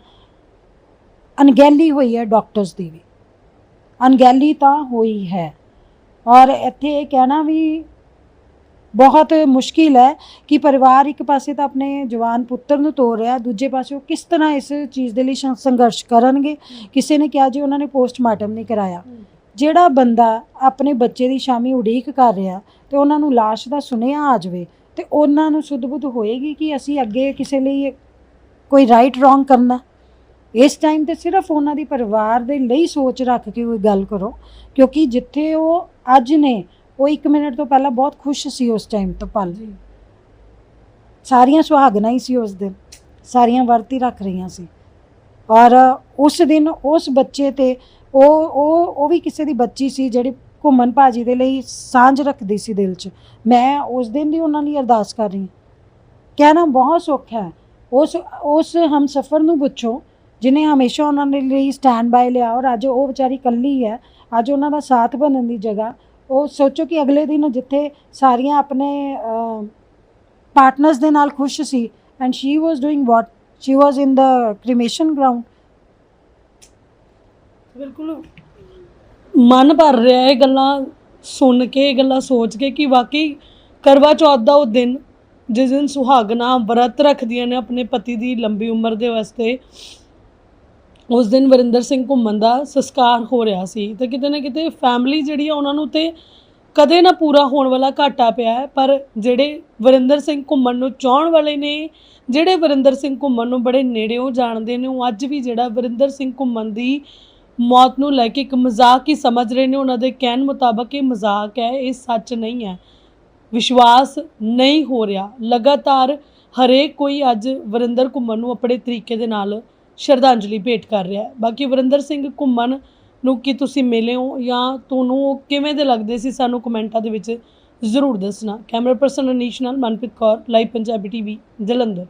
Speaker 1: ਅਣਗਹਿਲੀ ਹੋਈ ਹੈ ਡਾਕਟਰਸ ਦੀ ਵੀ। ਅਣਗਹਿਲੀ ਤਾਂ ਹੋਈ ਹੈ। ਔਰ ਇੱਥੇ ਇਹ ਕਹਿਣਾ ਵੀ ਬਹੁਤ ਮੁਸ਼ਕਿਲ ਹੈ ਕਿ ਪਰਿਵਾਰ ਇੱਕ ਪਾਸੇ ਤਾਂ ਆਪਣੇ ਜਵਾਨ ਪੁੱਤਰ ਨੂੰ ਤੋੜ ਰਿਹਾ ਦੂਜੇ ਪਾਸੇ ਉਹ ਕਿਸ ਤਰ੍ਹਾਂ ਇਸ ਚੀਜ਼ ਦੇ ਲਈ ਸੰਘਰਸ਼ ਕਰਨਗੇ? ਕਿਸੇ ਨੇ ਕਿਹਾ ਜੀ ਉਹਨਾਂ ਨੇ ਪੋਸਟਮਾਰਟਮ ਨਹੀਂ ਕਰਾਇਆ। ਜਿਹੜਾ ਬੰਦਾ ਆਪਣੇ ਬੱਚੇ ਦੀ ਸ਼ਾਮੀ ਉਡੀਕ ਕਰ ਰਿਹਾ ਤੇ ਉਹਨਾਂ ਨੂੰ ਲਾਸ਼ ਦਾ ਸੁਨੇਹਾ ਆ ਜਾਵੇ ਤੇ ਉਹਨਾਂ ਨੂੰ ਸੁੱਧ-ਬੁੱਧ ਹੋਏਗੀ ਕਿ ਅਸੀਂ ਅੱਗੇ ਕਿਸੇ ਲਈ ਕੋਈ ਰਾਈਟ ਰੋਂਗ ਕਰਨਾ। ਇਸ ਟਾਈਮ ਤੇ ਸਿਰਫ ਉਹਨਾਂ ਦੀ ਪਰਿਵਾਰ ਦੇ ਲਈ ਸੋਚ ਰੱਖ ਕੇ ਕੋਈ ਗੱਲ ਕਰੋ ਕਿਉਂਕਿ ਜਿੱਥੇ ਉਹ ਅੱਜ ਨੇ ਉਹ 1 ਮਿੰਟ ਤੋਂ ਪਹਿਲਾਂ ਬਹੁਤ ਖੁਸ਼ ਸੀ ਉਸ ਟਾਈਮ ਤੋਂ ਪਲ ਸਾਰੀਆਂ ਸੁਹਾਗਣਾ ਹੀ ਸੀ ਉਸ ਦਿਨ ਸਾਰੀਆਂ ਵਰਤੀ ਰੱਖ ਰਹੀਆਂ ਸੀ। ਔਰ ਉਸ ਦਿਨ ਉਸ ਬੱਚੇ ਤੇ ਉਹ ਉਹ ਉਹ ਵੀ ਕਿਸੇ ਦੀ ਬੱਚੀ ਸੀ ਜਿਹੜੀ ਘੁੰਮਣ ਭਾਜੀ ਦੇ ਲਈ ਸਾਂਝ ਰੱਖਦੀ ਸੀ ਦਿਲ 'ਚ। ਮੈਂ ਉਸ ਦਿਨ ਦੀ ਉਹਨਾਂ ਲਈ ਅਰਦਾਸ ਕਰ ਰਹੀ ਕਹਿਣਾ ਬਹੁਤ ਸੌਖਾ ਹੈ। ਉਸ ਉਸ ਹਮਸਫਰ ਨੂੰ ਪੁੱਛੋ, ਜਿਨੇ ਹਮੇਸ਼ਾ ਉਹਨਾਂ ਦੇ ਲਈ ਸਟੈਂਡ ਬਾਏ ਲਿਆ ਔਰ ਅੱਜ ਉਹ ਵਿਚਾਰੀ ਇਕੱਲੀ ਹੈ, ਅੱਜ ਉਹਨਾਂ ਦਾ ਸਾਥ ਬਣਨ ਦੀ ਜਗ੍ਹਾ। ਉਹ ਸੋਚੋ ਕਿ ਅਗਲੇ ਦਿਨ ਜਿੱਥੇ ਸਾਰੀਆਂ ਆਪਣੇ ਪਾਰਟਨਰਸ ਦੇ ਨਾਲ ਖੁਸ਼ ਸੀ and she was doing what she was in the cremation ground
Speaker 2: ਬਿਲਕੁਲ ਮਨ ਭਰ ਰਿਹਾ ਇਹ ਗੱਲਾਂ ਸੁਣ ਕੇ, ਇਹ ਗੱਲਾਂ ਸੋਚ ਕੇ ਕਿ ਵਾਕਈ ਕਰਵਾ ਚੌਥ ਦਾ ਉਹ ਦਿਨ ਜਿਸ ਦਿਨ ਸੁਹਾਗਣਾ ਵਰਤ ਰੱਖਦੀਆਂ ਨੇ ਆਪਣੇ ਪਤੀ ਦੀ ਲੰਬੀ ਉਮਰ ਦੇ ਵਾਸਤੇ, ਉਸ ਦਿਨ ਵਰਿੰਦਰ ਸਿੰਘ ਘੁੰਮਣ ਦਾ ਸੰਸਕਾਰ ਹੋ ਰਿਹਾ ਸੀ ਤੇ ਕਿਤੇ ਨਾ ਕਿਤੇ ਫੈਮਿਲੀ ਜਿਹੜੀ ਆ ਉਹਨਾਂ ਨੂੰ ਤੇ ਕਦੇ ਨਾ ਪੂਰਾ ਹੋਣ ਵਾਲਾ ਘਾਟਾ ਪਿਆ ਹੈ, ਪਰ ਜਿਹੜੇ ਵਰਿੰਦਰ ਸਿੰਘ ਘੁੰਮਣ ਨੂੰ ਚਾਹਣ ਵਾਲੇ ਨੇ, ਜਿਹੜੇ ਵਰਿੰਦਰ ਸਿੰਘ ਘੁੰਮਣ ਨੂੰ ਬੜੇ ਨੇੜਿਓਂ ਜਾਣਦੇ ਨੇ, ਉਹ ਅੱਜ ਵੀ ਜਿਹੜਾ ਵਰਿੰਦਰ ਸਿੰਘ ਘੁੰਮਣ ਦੀ ਮੌਤ ਨੂੰ ਲੈ ਕੇ ਇੱਕ ਮਜ਼ਾਕ ਹੀ ਸਮਝ ਰਹੇ ਨੇ। ਉਹਨਾਂ ਦੇ ਕਹਿਣ ਮੁਤਾਬਕ ਇਹ ਮਜ਼ਾਕ ਹੈ, ਇਹ ਸੱਚ ਨਹੀਂ ਹੈ। ਵਿਸ਼ਵਾਸ ਨਹੀਂ ਹੋ ਰਿਹਾ। ਲਗਾਤਾਰ ਹਰੇਕ ਕੋਈ ਅੱਜ ਵਰਿੰਦਰ ਘੁੰਮਣ ਨੂੰ ਆਪਣੇ ਤਰੀਕੇ ਦੇ ਨਾਲ ਸ਼ਰਧਾਂਜਲੀ ਭੇਟ ਕਰ ਰਿਹਾ ਹੈ। ਬਾਕੀ ਵਰਿੰਦਰ ਸਿੰਘ ਘੁੰਮਣ ਨੂੰ ਕੀ ਤੁਸੀਂ ਮਿਲੇ ਹੋ ਜਾਂ ਤੁਹਾਨੂੰ ਉਹ ਕਿਵੇਂ ਦੇ ਲੱਗਦੇ ਸੀ, ਸਾਨੂੰ ਕਮੈਂਟਾਂ ਦੇ ਵਿੱਚ ਜ਼ਰੂਰ ਦੱਸਣਾ। ਕੈਮਰਾ ਪਰਸਨ ਅਨੀਸ਼ ਨਾਲ ਮਨਪ੍ਰੀਤ ਕੌਰ, ਲਾਈਵ ਪੰਜਾਬੀ ਟੀਵੀ ਜਲੰਧਰ।